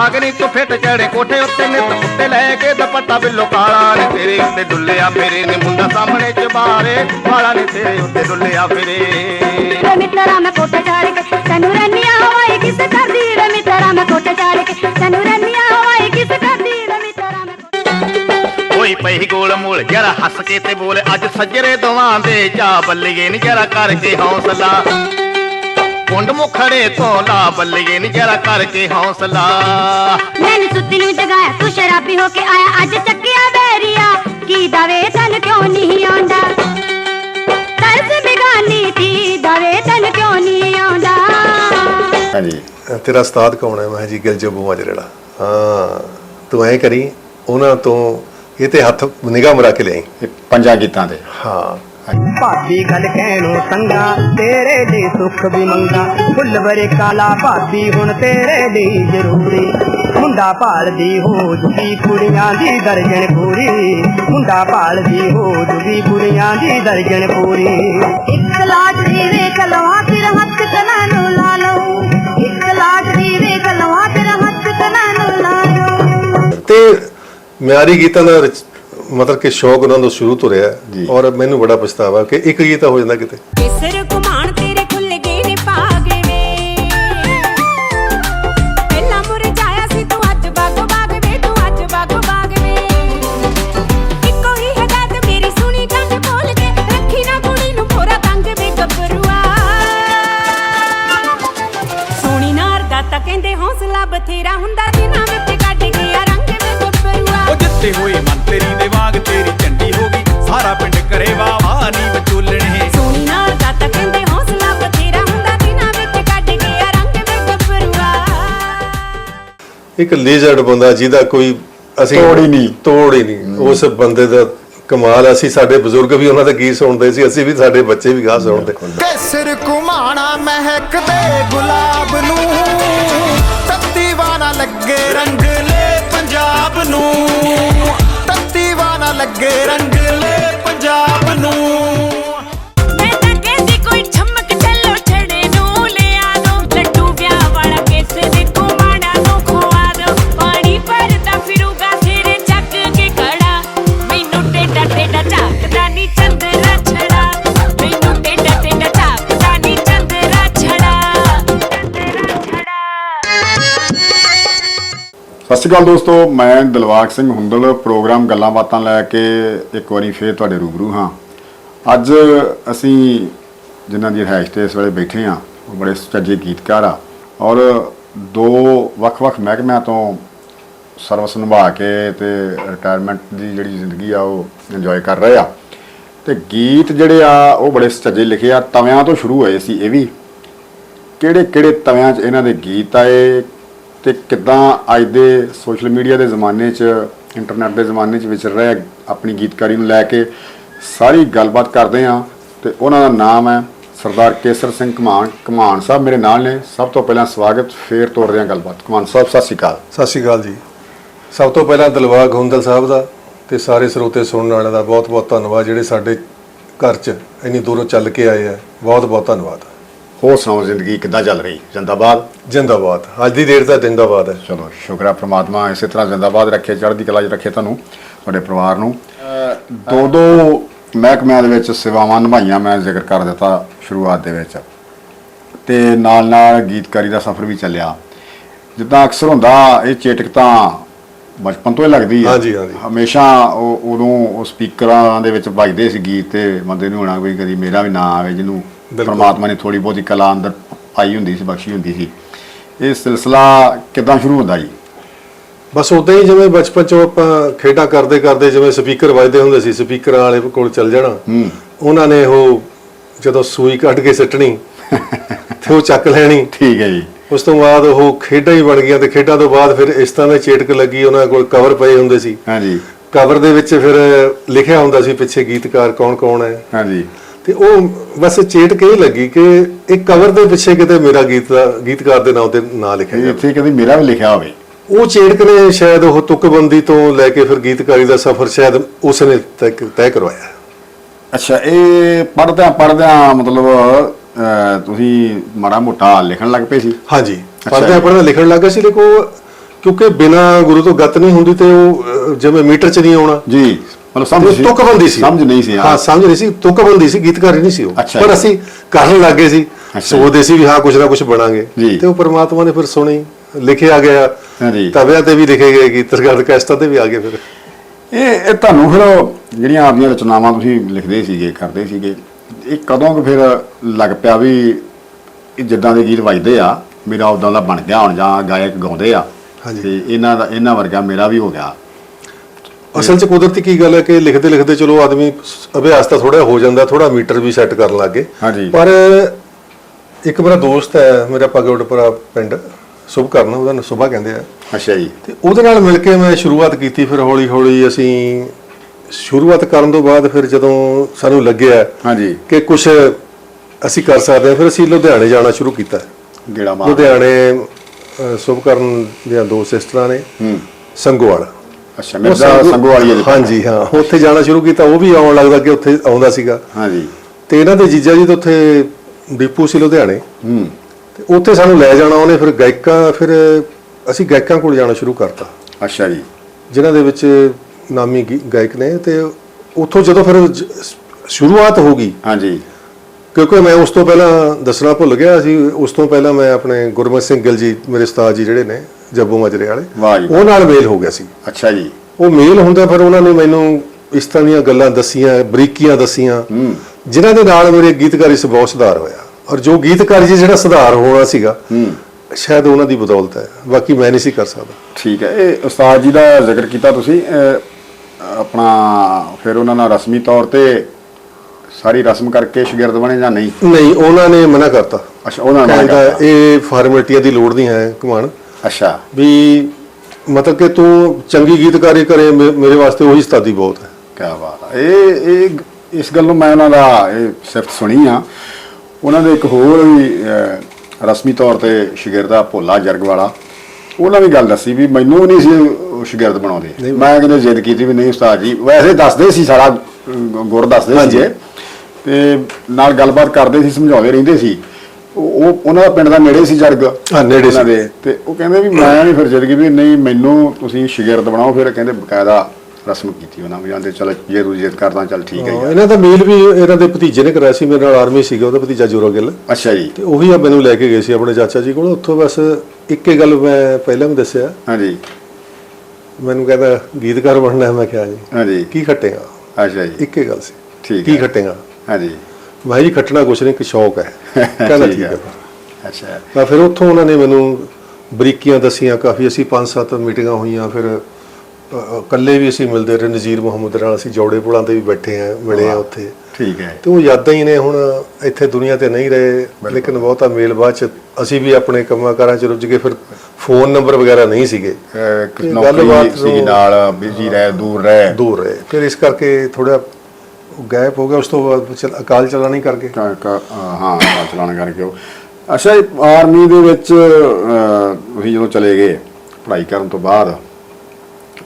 ਨਹੀਂ ਤੂੰ ਫਿੱਟ ਚੜੇ ਕੋਠੇ ਉੱਤੇ ਨਿੱਤ ਉੱਤੇ ਲੈ ਕੇ ਦੁਪੱਟਾ ਬਿੱਲੋ ਕਾਲਾ ਨੇ ਤੇਰੇ ਉੱਤੇ ਡੁੱਲਿਆ ਫਿਰੇ ਨੇ ਮੁੰਡਾ ਸਾਹਮਣੇ ਚਬਾਰੇ ਵਾਲਾ ਨੇ ਤੇਰੇ ਉੱਤੇ ਡੁੱਲਿਆ ਫਿਰੇ। ਵੇ ਮਿੱਤਰਾ ਮੈਂ ਕੋਟੇ ਚਾੜ ਕੇ ਤੈਨੂੰ ਰੰਨੀਆਂ ਹਵਾਈ ਕਿਸ ਕਰਦੀ ਵੇ ਮਿੱਤਰਾ ਮੈਂ ਕੋਟੇ ਚਾੜ ਕੇ ਤੈਨੂੰ ਰੰਨੀਆਂ ਹਵਾਈ ਕਿਸ ਕਰਦੀ ਹੋਈ ਪਈ ਗੋਲ ਮੂਲ ਜਰਾ ਹੱਸ ਕੇ ਤੇ ਬੋਲ ਅੱਜ ਸੱਜਰੇ ਦੋਵਾਂ ਦੇ ਜਾ ਬੱਲੀਏ ਨੀ ਜਰਾ ਕਰਕੇ ਹੌਸਲਾ। ਕੁੰਡ ਮੁਖੜੇ ਤੋਂ ਲਾ ਬੱਲੀਏ ਨੀ ਜਰਾ ਕਰਕੇ ਹੌਸਲਾ। ਮੈਨੂੰ ਸੁੱਤੀ ਨੂੰ ਜਗਾਇਆ ਤੂੰ ਸ਼ਰਾਬੀ ਹੋ ਕੇ ਆਇਆ ਅੱਜ ਚੱਕਿਆ ਬੈਰੀਆ। ਕੀ ਦਵੇ ਤਨ ਕਿਉਂ ਨਹੀਂ ਆਉਂਦਾ? ਤਰਸ ਬਿਗਾਨੀ ਤੀ ਦਵੇ ਤਨ ਕਿਉਂ ਨਹੀਂ ਆਉਂਦਾ? ਹਾਂਜੀ। ਤੇਰਾ ਉਸਤਾਦ ਕੌਣ ਹੈ? ਮੈਂ ਜੀ ਗਿਲ ਜੱਬੂ ਆ ਜਿਹੜਾ। ਹਾਂ ਤੂੰ ਐ ਕਰੀ ਉਹਨਾਂ ਤੋਂ ਇਹ ਤੇ ਹੱਥ ਨਿਗਾਹ ਮਰਾ ਕੇ ਇਹ ਪੰਜਾਂ ਗੀਤਾਂ ਦੇ। ਹਾਂ। ਭਾਬੀ ਗੱਲ ਕਹਿਣੋ ਸੰਗਾ ਤੇਰੇ ਲਈ ਸੁੱਖ ਵੀ ਮੰਗਾ। ਫੁੱਲ ਵਰੇ ਕਾਲਾ ਭਾਬੀ ਹੁਣ ਤੇਰੇ ਲਈ ਜ਼ਰੂਰੀ। ਮੁੰਡਾ ਭਾਲਦੀ ਹੋ ਜੂਗੀ ਕੁੜੀਆਂ ਦੀ ਦਰਜਨ ਪੂਰੀ। ਮੁੰਡਾ ਭਾਲਦੀ ਹੋ ਜੂਗੀ ਕੁੜੀਆਂ ਦੀ ਦਰਜਨ ਪੂਰੀ। ਇੱਕ ਲਾਟਰੀ ਵੇਖ ਲਵਾਂ ਫਿਰ ਹੱਥ ਕਨਾਂ ਨੂੰ ਲਾ ਲਓ। ਇੱਕ ਲਾਟਰੀ ਵੇਖ ਲਵਾਂ ਫਿਰ ਹੱਥ ਕਨਾਂ ਨੂੰ ਲਾ ਲਓ। ਤੇ ਮਿਆਰੀ ਗੀਤਾਂ ਦਾ ਰਚ- ਮਤਲਬ ਕਿ ਸ਼ੌਕ ਉਹਨਾਂ ਦਾ ਸ਼ੁਰੂ ਤੋਂ ਰਿਹਾ। ਔਰ ਮੈਨੂੰ ਬੜਾ ਪਛਤਾਵਾ ਕਿ ਇੱਕ ਗੀਤ ਹੋ ਜਾਂਦਾ ਕਿਤੇ ਇੱਕ ਲੀਜੈਂਡ ਬੰਦਾ ਜਿਹਦਾ ਕੋਈ ਅਸੀਂ ਤੋੜ ਹੀ ਨਹੀਂ। ਤੋੜ ਹੀ ਨਹੀਂ ਉਸ ਬੰਦੇ ਦਾ ਕਮਾਲ। ਅਸੀਂ ਸਾਡੇ ਬਜ਼ੁਰਗ ਵੀ ਉਹਨਾਂ ਦੇ ਗੀਤ ਸੁਣਦੇ ਸੀ ਅਸੀਂ ਵੀ ਸਾਡੇ ਬੱਚੇ ਵੀ ਗਾ ਸੁਣਦੇ ਕੇਸਰ ਕੁਮਾਣਾ ਮਹਿਕਦੇ ਗੁਲਾਬ ਨੂੰ ਤੱਤੀ ਵਾਨਾ ਲੱਗੇ ਰੰਗਲੇ ਪੰਜਾਬ ਨੂੰ ਤੱਤੀ ਵਾਨਾ ਲੱਗੇ ਰੰਗਲੇ ਸਤਿ ਸ਼੍ਰੀ ਅਕਾਲ ਦੋਸਤੋ, ਮੈਂ ਦਿਲਵਾਗ ਸਿੰਘ ਹੁੰਦਲ, ਪ੍ਰੋਗਰਾਮ ਗੱਲਾਂ ਬਾਤਾਂ ਲੈ ਕੇ ਇੱਕ ਵਾਰੀ ਫੇਰ ਤੁਹਾਡੇ ਰੂਬਰੂ ਹਾਂ। ਅੱਜ ਅਸੀਂ ਜਿਨ੍ਹਾਂ ਦੀ ਰਿਹਾਇਸ਼ ਤੇ ਇਸ ਵੇਲੇ ਬੈਠੇ ਹਾਂ, ਉਹ ਬੜੇ ਸੁਚੱਜੇ ਗੀਤਕਾਰ ਆ ਔਰ ਦੋ ਵੱਖ-ਵੱਖ ਮਹਿਕਮਿਆਂ ਤੋਂ ਸਰਵਿਸ ਨਿਭਾ ਕੇ ਤੇ ਰਿਟਾਇਰਮੈਂਟ ਦੀ ਜਿਹੜੀ ਜ਼ਿੰਦਗੀ ਆ, ਉਹ ਇੰਜੋਏ ਕਰ ਰਹੇ ਆ। ਤੇ ਗੀਤ ਜਿਹੜੇ ਆ, ਉਹ ਬੜੇ ਸੁਚੱਜੇ ਲਿਖੇ ਆ। ਤਵਿਆਂ ਤੋਂ ਸ਼ੁਰੂ ਹੋਏ ਸੀ ਇਹ ਵੀ। ਕਿਹੜੇ ਕਿਹੜੇ ਤਵਿਆਂ 'ਚ ਇਹਨਾਂ ਦੇ ਗੀਤ ਆਏ? ਤੇ ਕਿੱਦਾਂ ਅੱਜ ਦੇ ਸੋਸ਼ਲ ਮੀਡੀਆ ਦੇ ਜ਼ਮਾਨੇ 'ਚ ਇੰਟਰਨੈਟ ਦੇ ਜ਼ਮਾਨੇ 'ਚ ਵਿਚਰ ਰਹੇ ਆਪਣੀ ਗੀਤਕਾਰੀ ਨੂੰ ਲੈ ਕੇ ਸਾਰੀ ਗੱਲਬਾਤ ਕਰਦੇ ਆ ਤੇ ਉਹਨਾਂ ਦਾ ਨਾਮ ਹੈ ਸਰਦਾਰ ਕੇਸਰ ਸਿੰਘ ਕਮਾਨ ਕਮਾਨ ਸਾਹਿਬ ਮੇਰੇ ਨਾਲ ਨੇ। ਸਭ ਤੋਂ ਪਹਿਲਾਂ ਸਵਾਗਤ, ਫੇਰ ਤੋਰਦੇ ਰਿਹਾ ਗੱਲਬਾਤ। ਕਮਾਨ ਸਾਹਿਬ, ਸਤਿ ਸ਼੍ਰੀ ਅਕਾਲ। ਸਤਿ ਸ਼੍ਰੀ ਅਕਾਲ ਜੀ। ਸਭ ਤੋਂ ਪਹਿਲਾਂ ਦਲਵਾ ਹੁੰਦਲ ਸਾਹਿਬ ਦਾ ਤੇ ਸਾਰੇ ਸਰੋਤੇ ਸੁਣਨ ਵਾਲਿਆਂ ਦਾ ਬਹੁਤ-ਬਹੁਤ ਧੰਨਵਾਦ, ਜਿਹੜੇ ਸਾਡੇ ਘਰ 'ਚ ਇੰਨੀ ਦੂਰੋਂ ਚੱਲ ਕੇ ਆਏ ਆ। ਬਹੁਤ-ਬਹੁਤ ਧੰਨਵਾਦ। ਹੋਰ ਸੁਣਾਓ ਜ਼ਿੰਦਗੀ ਕਿੱਦਾਂ ਚੱਲ ਰਹੀ? ਜਿੰਦਾਬਾਦ? ਜਿੰਦਾਬਾਦ। ਅੱਜ ਦੀ ਡੇਟ ਤਾਂ ਜਿੰਦਾਬਾਦ ਹੈ। ਚਲੋ ਸ਼ੁਕਰ ਹੈ ਪ੍ਰਮਾਤਮਾ ਇਸੇ ਤਰ੍ਹਾਂ ਜ਼ਿੰਦਾਬਾਦ ਰੱਖੇ ਚੜ੍ਹਦੀ ਕਲਾ 'ਚ ਰੱਖੇ ਤੁਹਾਨੂੰ ਤੁਹਾਡੇ ਪਰਿਵਾਰ ਨੂੰ। ਦੋ ਦੋ ਮਹਿਕਮਿਆਂ ਦੇ ਵਿੱਚ ਸੇਵਾਵਾਂ ਨਿਭਾਈਆਂ ਮੈਂ ਜ਼ਿਕਰ ਕਰ ਦਿੱਤਾ ਸ਼ੁਰੂਆਤ ਦੇ ਵਿੱਚ। ਤੇ ਨਾਲ ਨਾਲ ਗੀਤਕਾਰੀ ਦਾ ਸਫ਼ਰ ਵੀ ਚੱਲਿਆ। ਜਿੱਦਾਂ ਅਕਸਰ ਹੁੰਦਾ ਇਹ ਚੇਟਕ ਤਾਂ ਬਚਪਨ ਤੋਂ ਹੀ ਲੱਗਦੀ ਹੈ। ਹਾਂਜੀ, ਹਾਂਜੀ। ਹਮੇਸ਼ਾ ਉਹ ਉਦੋਂ ਉਹ ਸਪੀਕਰਾਂ ਦੇ ਵਿੱਚ ਵੱਜਦੇ ਸੀ ਗੀਤ ਤੇ ਬੰਦੇ ਨੂੰ ਹੋਣਾ ਵੀ ਕਦੀ ਮੇਰਾ ਵੀ ਨਾਂ ਆਵੇ ਜਿਹਨੂੰ। ਪਰਮਾਤਮਾ ਨੇ ਥੋੜੀ ਬਹੁਤੀ ਕਲਾ ਅੰਦਰ ਪਾਈ ਹੁੰਦੀ ਸੀ ਬਖਸ਼ੀ ਹੁੰਦੀ ਸੀ। ਇਹ ਸਿਲਸਿਲਾ ਕਿੱਦਾਂ ਸ਼ੁਰੂ ਹੁੰਦਾ ਜੀ? ਬਸ ਉਦਾਂ ਹੀ ਜਿਵੇਂ ਬਚਪਨ 'ਚ ਆਪਾਂ ਖੇਡਾਂ ਕਰਦੇ ਕਰਦੇ ਜਿਵੇਂ ਸਪੀਕਰ ਵੱਜਦੇ ਹੁੰਦੇ ਸੀ ਸਪੀਕਰਾਂ ਵਾਲੇ ਕੋਲ ਚੱਲ ਜਾਣਾ। ਹੂੰ। ਉਹਨਾਂ ਨੇ ਉਹ ਜਦੋਂ ਸੂਈ ਕੱਢ ਕੇ ਸਿੱਟਣੀ ਤੇ ਉਹ ਚੱਕ ਲੈਣੀ। ਠੀਕ ਹੈ ਜੀ। ਉਸ ਤੋਂ ਬਾਅਦ ਉਹ ਖੇਡਾਂ ਹੀ ਬਣ ਗਈਆਂ ਤੇ ਖੇਡਾਂ ਤੋਂ ਬਾਅਦ ਫਿਰ ਇਸ ਤਰ੍ਹਾਂ ਦੇ ਚੇਟਕ ਲੱਗੀ ਉਹਨਾਂ ਕੋਲ ਕਵਰ ਪਏ ਹੁੰਦੇ ਸੀ। ਹਾਂਜੀ। ਕਵਰ ਦੇ ਵਿੱਚ ਫਿਰ ਲਿਖਿਆ ਹੁੰਦਾ ਸੀ ਪਿੱਛੇ ਗੀਤਕਾਰ ਕੌਣ ਕੌਣ ਹੈ। ਹਾਂਜੀ। ਤੇ ਉਹ ਬਸ ਚੇਟਕ ਇਹ ਲੱਗੀ ਕਿ ਇੱਕ ਕਵਰ ਦੇ ਪਿੱਛੇ ਕਿਤੇ ਮੇਰਾ ਗੀਤ ਦਾ ਗੀਤਕਾਰ ਦੇ ਨਾਮ ਤੇ ਨਾਂ ਲਿਖਿਆ ਇਹ ਜਾਵੇ? ਇੱਥੇ ਕਦੀ ਮੇਰਾ ਵੀ ਲਿਖਿਆ ਹੋਵੇ। ਉਹ ਚੇਟਕ ਨੇ ਸ਼ਾਇਦ ਉਹ ਤੁਕਬੰਦੀ ਤੋਂ ਲੈ ਕੇ ਫਿਰ ਗੀਤਕਾਰੀ ਦਾ ਸਫ਼ਰ ਸ਼ਾਇਦ ਉਸ ਨੇ ਤੈਅ ਕਰਵਾਇਆ। ਅੱਛਾ ਇਹ ਪੜਦਿਆਂ ਪੜਦਿਆਂ ਮਤਲਬ ਤੁਸੀਂ ਮਾੜਾ ਮੋਟਾ ਲਿਖਣ ਲੱਗ ਪਏ ਸੀ? ਹਾਂਜੀ ਜੀ। ਪੜ੍ਹਦਿਆਂ ਲਿਖਣ ਲੱਗਾ ਸੀ। ਲੇਕਿਨ ਕਿਉਂਕਿ ਬਿਨਾ ਗੁਰੂ ਤੋਂ ਗੱਤ ਨਹੀਂ ਹੁੰਦੀ ਤੇ ਉਹ ਜਿਵੇਂ ਮੀਟਰ 'ਚ ਨਹੀਂ ਆਉਣਾ। ਜੀ। ਮਤਲਬ ਸਮਝ ਸੀ। ਤੁਕਬੰਦੀ ਸੀ ਸਮਝ ਨਹੀਂ ਸੀ ਹਾਂ। ਸਮਝ ਨਹੀਂ ਸੀ। ਤੁਕਬੰਦੀ ਸੀ ਗੀਤਕਾਰੀ ਨਹੀਂ ਸੀ ਉਹ। ਅੱਛਾ। ਪਰ ਜੀ। ਅਸੀਂ ਕਰਨ ਲੱਗੇ ਸੀ। ਅੱਛਾ। ਸੋਚਦੇ ਸੀ ਵੀ ਹਾਂ ਕੁਝ ਨਾ ਕੁਝ ਬਣਾਂਗੇ। ਜੀ। ਤੇ ਉਹ ਪ੍ਰਮਾਤਮਾ ਨੇ ਫਿਰ ਸੁਣੀ ਲਿਖਿਆ ਗਿਆ। ਹਾਂਜੀ। ਤਵਿਆਂ ਤੇ ਵੀ ਲਿਖੇ ਗਏ ਗੀਤ ਸਰਗਤ ਕੈਸਟਾਂ ਤੇ ਵੀ ਆ ਗਏ ਫਿਰ। ਇਹ ਇਹ ਤੁਹਾਨੂੰ ਫਿਰ ਉਹ ਜਿਹੜੀਆਂ ਆਪਣੀਆਂ ਰਚਨਾਵਾਂ ਤੁਸੀਂ ਲਿਖਦੇ ਸੀਗੇ ਕਰਦੇ ਸੀਗੇ ਇਹ ਕਦੋਂ ਕੁ ਫਿਰ ਲੱਗ ਪਿਆ ਵੀ ਇਹ ਜਿੱਦਾਂ ਦੇ ਗੀਤ ਵੱਜਦੇ ਆ ਮੇਰਾ ਉਦਾਂ ਦਾ ਬਣ ਗਿਆ ਹੁਣ ਜਾਂ ਗਾਇਕ ਗਾਉਂਦੇ ਆ। ਤੇ ਇਹਨਾਂ ਦਾ ਇਹਨਾਂ ਵਰਗਾ ਮੇਰਾ ਵੀ ਹੋ ਗਿਆ। ਅਸਲ 'ਚ ਕੁਦਰਤੀ ਕੀ ਗੱਲ ਹੈ ਕਿ ਲਿਖਦੇ ਲਿਖਦੇ ਚਲੋ ਆਦਮੀ ਅਭਿਆਸ ਤਾਂ ਥੋੜਾ ਹੋ ਜਾਂਦਾ ਥੋੜਾ ਮੀਟਰ ਵੀ ਸੈੱਟ ਕਰਨ ਲੱਗ ਹਾਂਜੀ। ਪਰ ਇੱਕ ਮੇਰਾ ਦੋਸਤ ਹੈ ਮੇਰਾ ਪਗੋੜਪੁਰਾ ਪਿੰਡ ਸੁਭ ਕਰਨ ਉਹਦਾ ਨਾਂ ਸੁਭਾ ਕਹਿੰਦੇ ਆ। ਅੱਛਾ ਜੀ। ਤੇ ਉਹਦੇ ਨਾਲ ਮਿਲ ਕੇ ਮੈਂ ਸ਼ੁਰੂਆਤ ਕੀਤੀ ਫਿਰ ਹੌਲੀ ਹੌਲੀ ਅਸੀਂ ਸ਼ੁਰੂਆਤ ਕਰਨ ਤੋਂ ਬਾਅਦ ਫਿਰ ਜਦੋਂ ਸਾਨੂੰ ਲੱਗਿਆ ਹਾਂਜੀ। ਕਿ ਕੁਝ ਅਸੀਂ ਕਰ ਸਕਦੇ ਹਾਂ ਫਿਰ ਅਸੀਂ ਲੁਧਿਆਣੇ ਜਾਣਾ ਸ਼ੁਰੂ ਕੀਤਾ। ਗੇੜਾ ਮਾਰ। ਲੁਧਿਆਣੇ ਅ, ਸੁਭਕਰਨ ਦੀਆਂ ਦੋ ਸਿਸਟਰਾਂ ਨੇ ਹੂੰ। ਸੰਗੋਵਾਲ। ਅੱਛਾ ਮਿਰਜ਼ਾ ਸੰਗੋ- ਸੰਗੋਵਾਲੀਆ ਦੇ ਹਾਂਜੀ ਹਾਂ ਉੱਥੇ ਜਾਣਾ ਸ਼ੁਰੂ ਕੀਤਾ ਉਹ ਵੀ ਆਉਣ ਲੱਗਦਾ ਕਿ ਉੱਥੇ ਆਉਂਦਾ ਸੀਗਾ। ਹਾਂਜੀ। ਤੇ ਇਹਨਾਂ ਦੇ ਜੀਜਾ ਜੀ ਤਾਂ ਉੱਥੇ ਡਿਪੂ ਸੀ ਲੁਧਿਆਣੇ। ਹੂੰ। ਤੇ ਉੱਥੇ ਸਾਨੂੰ ਲੈ ਜਾਣਾ ਉਹਨੇ ਫਿਰ ਗਾਇਕਾਂ ਫਿਰ ਅਸੀਂ ਗਾਇਕਾਂ ਕੋਲ ਜਾਣਾ ਸ਼ੁਰੂ ਕਰਤਾ। ਅੱਛਾ ਜੀ। ਜਿਨ੍ਹਾਂ ਦੇ ਵਿੱਚ ਨਾਮੀ ਗਾਇਕ ਨੇ ਤੇ ਉੱਥੋਂ ਜਦੋਂ ਫਿਰ ਸ਼ੁਰੂਆਤ ਹੋ ਗਈ। ਹਾਂਜੀ। ਕਿਉਂਕਿ ਮੈਂ ਉਸ ਤੋਂ ਪਹਿਲਾਂ ਦੱਸਣਾ ਭੁੱਲ ਗਿਆ ਸੀ ਉਸ ਤੋਂ ਪਹਿਲਾਂ ਮੈਂ ਆਪਣੇ ਗੁਰਮਤ ਸਿੰਘ ਗਿੱਲ ਜੀ ਮੇਰੇ ਉਸਤਾਦ ਜੀ ਜਿਹੜੇ ਨੇ ਜੱਬੂ ਮਾਜਰੇ ਵਾਹ ਵਾਲੇ ਜੀ। ਉਹ ਨਾਲ ਮੇਲ ਹੋ ਗਿਆ ਸੀ। ਅੱਛਾ ਜੀ। ਉਹ ਮੇਲ ਹੁੰਦਾ ਫਿਰ ਉਹਨਾਂ ਨੇ ਮੈਨੂੰ ਇਸ ਤਰ੍ਹਾਂ ਦੀਆਂ ਗੱਲਾਂ ਦੱਸੀਆਂ ਬਰੀਕੀਆਂ ਦੱਸੀਆਂ। ਜਿਨ੍ਹਾਂ ਦੇ ਨਾਲ ਮੇਰੇ ਗੀਤਕਾਰੀ 'ਚ ਬਹੁਤ ਸੁਧਾਰ ਹੋਇਆ। ਔਰ ਜੋ ਗੀਤਕਾਰੀ 'ਚ ਜਿਹੜਾ ਸੁਧਾਰ ਹੋਣਾ ਸੀਗਾ ਸ਼ਾਇਦ ਉਹਨਾਂ ਦੀ ਬਦੌਲਤ ਹੈ। ਬਾਕੀ ਮੈਂ ਨਹੀਂ ਸੀ ਕਰ ਸਕਦਾ। ਠੀਕ ਹੈ। ਇਹ ਉਸਤਾਦ ਜੀ ਦਾ ਜ਼ਿਕਰ ਕੀਤਾ ਤੁਸੀਂ। ਆਪਣਾ ਫਿਰ ਉਹਨਾਂ ਨਾਲ ਰਸਮੀ ਤੌਰ ਤੇ ਸਾਰੀ ਰਸਮ ਕਰਕੇ ਸ਼ਾਗਿਰਦ ਬਣੇ ਜਾਂ ਨਹੀਂ? ਨਹੀਂ ਉਹਨਾਂ ਨੇ ਮਨਾ ਕਰਤਾ। ਅੱਛਾ ਉਹਨਾਂ ਨੇ ਮਨਾ ਕਹਿੰਦਾ ਕਰਤਾ। ਇਹ ਫਾਰਮੈਲਿਟੀਆਂ ਦੀ ਲੋੜ ਨਹੀਂ ਹੈ ਘਮਾਣ। ਅੱਛਾ। ਵੀ ਮਤਲਬ ਕਿ ਤੂੰ ਚੰਗੀ ਗੀਤਕਾਰੀ ਕਰੇ ਮੇ- ਮੇਰੇ ਵਾਸਤੇ ਉਹੀ ਉਸਤਾਦੀ ਬਹੁਤ ਹੈ। ਕੀ ਬਾਤ ਆ। ਇਹ ਇਹ ਇਸ ਗੱਲ ਨੂੰ ਮੈਂ ਉਹਨਾਂ ਦਾ ਇਹ ਸਿਫਤ ਸੁਣੀ ਆ। ਉਹਨਾਂ ਦੇ ਇੱਕ ਹੋਰ ਵੀ ਅਹ, ਰਸਮੀ ਤੌਰ ਤੇ ਸ਼ਾਗਿਰਦ ਭੋਲਾ ਜਰਗ ਵਾਲਾ। ਉਹਨਾਂ ਵੀ ਗੱਲ ਦੱਸੀ ਵੀ ਮੈਨੂੰ ਨਹੀਂ ਸੀ ਉਹ ਸ਼ਾਗਿਰਦ ਬਣਾਉਂਦੇ। ਮੈਂ ਕਹਿੰਦੇ ਜ਼ਿੱਦ ਕੀਤੀ ਵੀ ਨਹੀਂ ਉਸਤਾਦ ਜੀ। ਵੈਸੇ ਦੱਸਦੇ ਸੀ ਸਾਰਾ ਅਹ, ਗੁਰ ਦੱਸਦੇ। ਸੀਗੇ। ਤੇ ਨਾਲ ਗੱਲਬਾਤ ਕਰਦੇ ਸੀ ਸਮਝਾਉਂਦੇ ਰਹਿੰਦੇ ਸੀ। ਉਹ ਉਹ- ਉਹਨਾਂ ਦਾ ਪਿੰਡ ਦਾ ਨੇੜੇ ਸੀ ਜਰਗ ਹਾਂ, ਨੇੜੇ ਉਹਨਾਂ ਸੀ। ਦੇ। ਤੇ ਉਹ ਕਹਿੰਦੇ ਵੀ ਮੈਂ ਨਹੀਂ ਫਿਰ ਕੀਤੀ ਵੀ ਨਹੀਂ ਮੈਨੂੰ ਤੁਸੀਂ ਸ਼ਾਗਿਰਦ ਬਣਾਓ। ਫਿਰ ਕਹਿੰਦੇ ਬਕਾਇਦਾ ਰਸਮ ਕੀਤੀ ਉਹਨਾਂ ਵੀ ਆਂਦੇ ਚਲ ਜੇ ਤੂੰ ਜਿੱਦ ਕਰਦਾ ਚੱਲ ਠੀਕ ਹੈ ਹਾਂ, ਯਾਰ। ਇਹਨਾਂ ਦਾ ਮੇਲ ਵੀ ਇਹਨਾਂ ਦੇ ਭਤੀਜੇ ਨੇ ਕਰਾਇਆ ਸੀ। ਮੇਰੇ ਨਾਲ ਆਰਮੀ ਸੀਗਾ ਉਹਦਾ ਭਤੀਜਾ ਜੋਰਾ ਗਿੱਲ ਅੱਛਾ ਜੀ। ਤੇ ਉਹੀ ਆ ਮੈਨੂੰ ਲੈ ਕੇ ਗਏ ਸੀ ਆਪਣੇ ਚਾਚਾ ਜੀ ਕੋਲ। ਉੱਥੋਂ ਬਸ ਇੱਕੇ ਗੱਲ ਮੈਂ ਪਹਿਲਾਂ ਵੀ ਦੱਸਿਆ। ਹਾਂਜੀ। ਮੈਨੂੰ ਕਹਿੰਦਾ ਗੀਤਕਾਰ ਬਣਨਾ ਹੈ। ਮੈਂ ਕਿਹਾ ਜੀ ਹਾਂਜੀ। ਕੀ ਖੱਟੇਗਾ? ਅੱਛਾ ਜੀ। ਇੱਕੇ ਗੱਲ ਸੀ। ਠੀਕ ਕੀ ਹੈ। ਖੱਟੇਗਾ? ਹਾਂਜੀ। ਕਿਹਾ ਜੀ ਖੱਟਣਾ ਕੁਛ ਨਹੀਂ ਇੱਕ ਸ਼ੌਕ ਹੈ। ਕਹਿੰਦਾ ਠੀਕ ਹੈ। ਅੱਛਾ। ਤਾਂ ਫਿਰ ਉੱਥੋਂ ਉਹਨਾਂ ਨੇ ਮੈਨੂੰ ਬਰੀਕੀਆਂ ਦੱਸੀਆਂ ਕਾਫੀ ਅਸੀਂ ਪੰਜ ਸੱਤ ਮੀਟਿੰਗਾਂ ਹੋਈਆਂ ਫਿਰ ਇਕੱਲੇ ਵੀ ਅਸੀਂ ਮਿਲਦੇ ਰਹੇ ਨਜ਼ੀਰ ਮੁਹੰਮਦ ਨਾਲ ਅਸੀਂ ਜੋੜੇ ਪੁਲਾਂ ਤੇ ਵੀ ਬੈਠੇ ਆ ਮਿਲੇ ਆ ਉੱਥੇ। ਠੀਕ ਹੈ। ਤੇ ਉਹ ਯਾਦਾਂ ਹੀ ਨੇ ਹੁਣ ਇੱਥੇ ਦੁਨੀਆ ਤੇ ਨਹੀਂ ਰਹੇ ਲੇਕਿਨ ਬਹੁਤਾ ਮੇਲ ਬਾਅਦ ਚ ਅਸੀਂ ਵੀ ਆਪਣੇ ਕੰਮਾਂ ਕਾਰਾਂ ਚ ਰੁੱਝ ਗਏ ਫਿਰ ਫੋਨ ਨੰਬਰ ਵਗੈਰਾ ਨਹੀਂ ਸੀਗੇ। ਗੱਲਬਾਤ ਸੀ ਨਾਲ ਬਿਜ਼ੀ ਰਹਿ ਦੂਰ ਰਹਿ। ਦੂਰ ਰਹੇ। ਫਿਰ ਇਸ ਕਰਕੇ ਥੋੜਾ ਗੈਪ ਹੋ ਗਿਆ ਉਸ ਤੋਂ ਬਾਅਦ ਚਲ ਅਕਾਲ ਚਲਾਣੀ ਕਰਕੇ। ਕ- ਕ- ਹਾਂ ਕਾਰ ਚਲਾਣ ਕਰਕੇ ਉਹ। ਅੱਛਾ ਇਹ ਆਰਮੀ ਦੇ ਵਿੱਚ ਅਹ, ਤੁਸੀਂ ਜਦੋਂ ਚਲੇ ਗਏ ਪੜ੍ਹਾਈ ਕਰਨ ਤੋਂ ਬਾਅਦ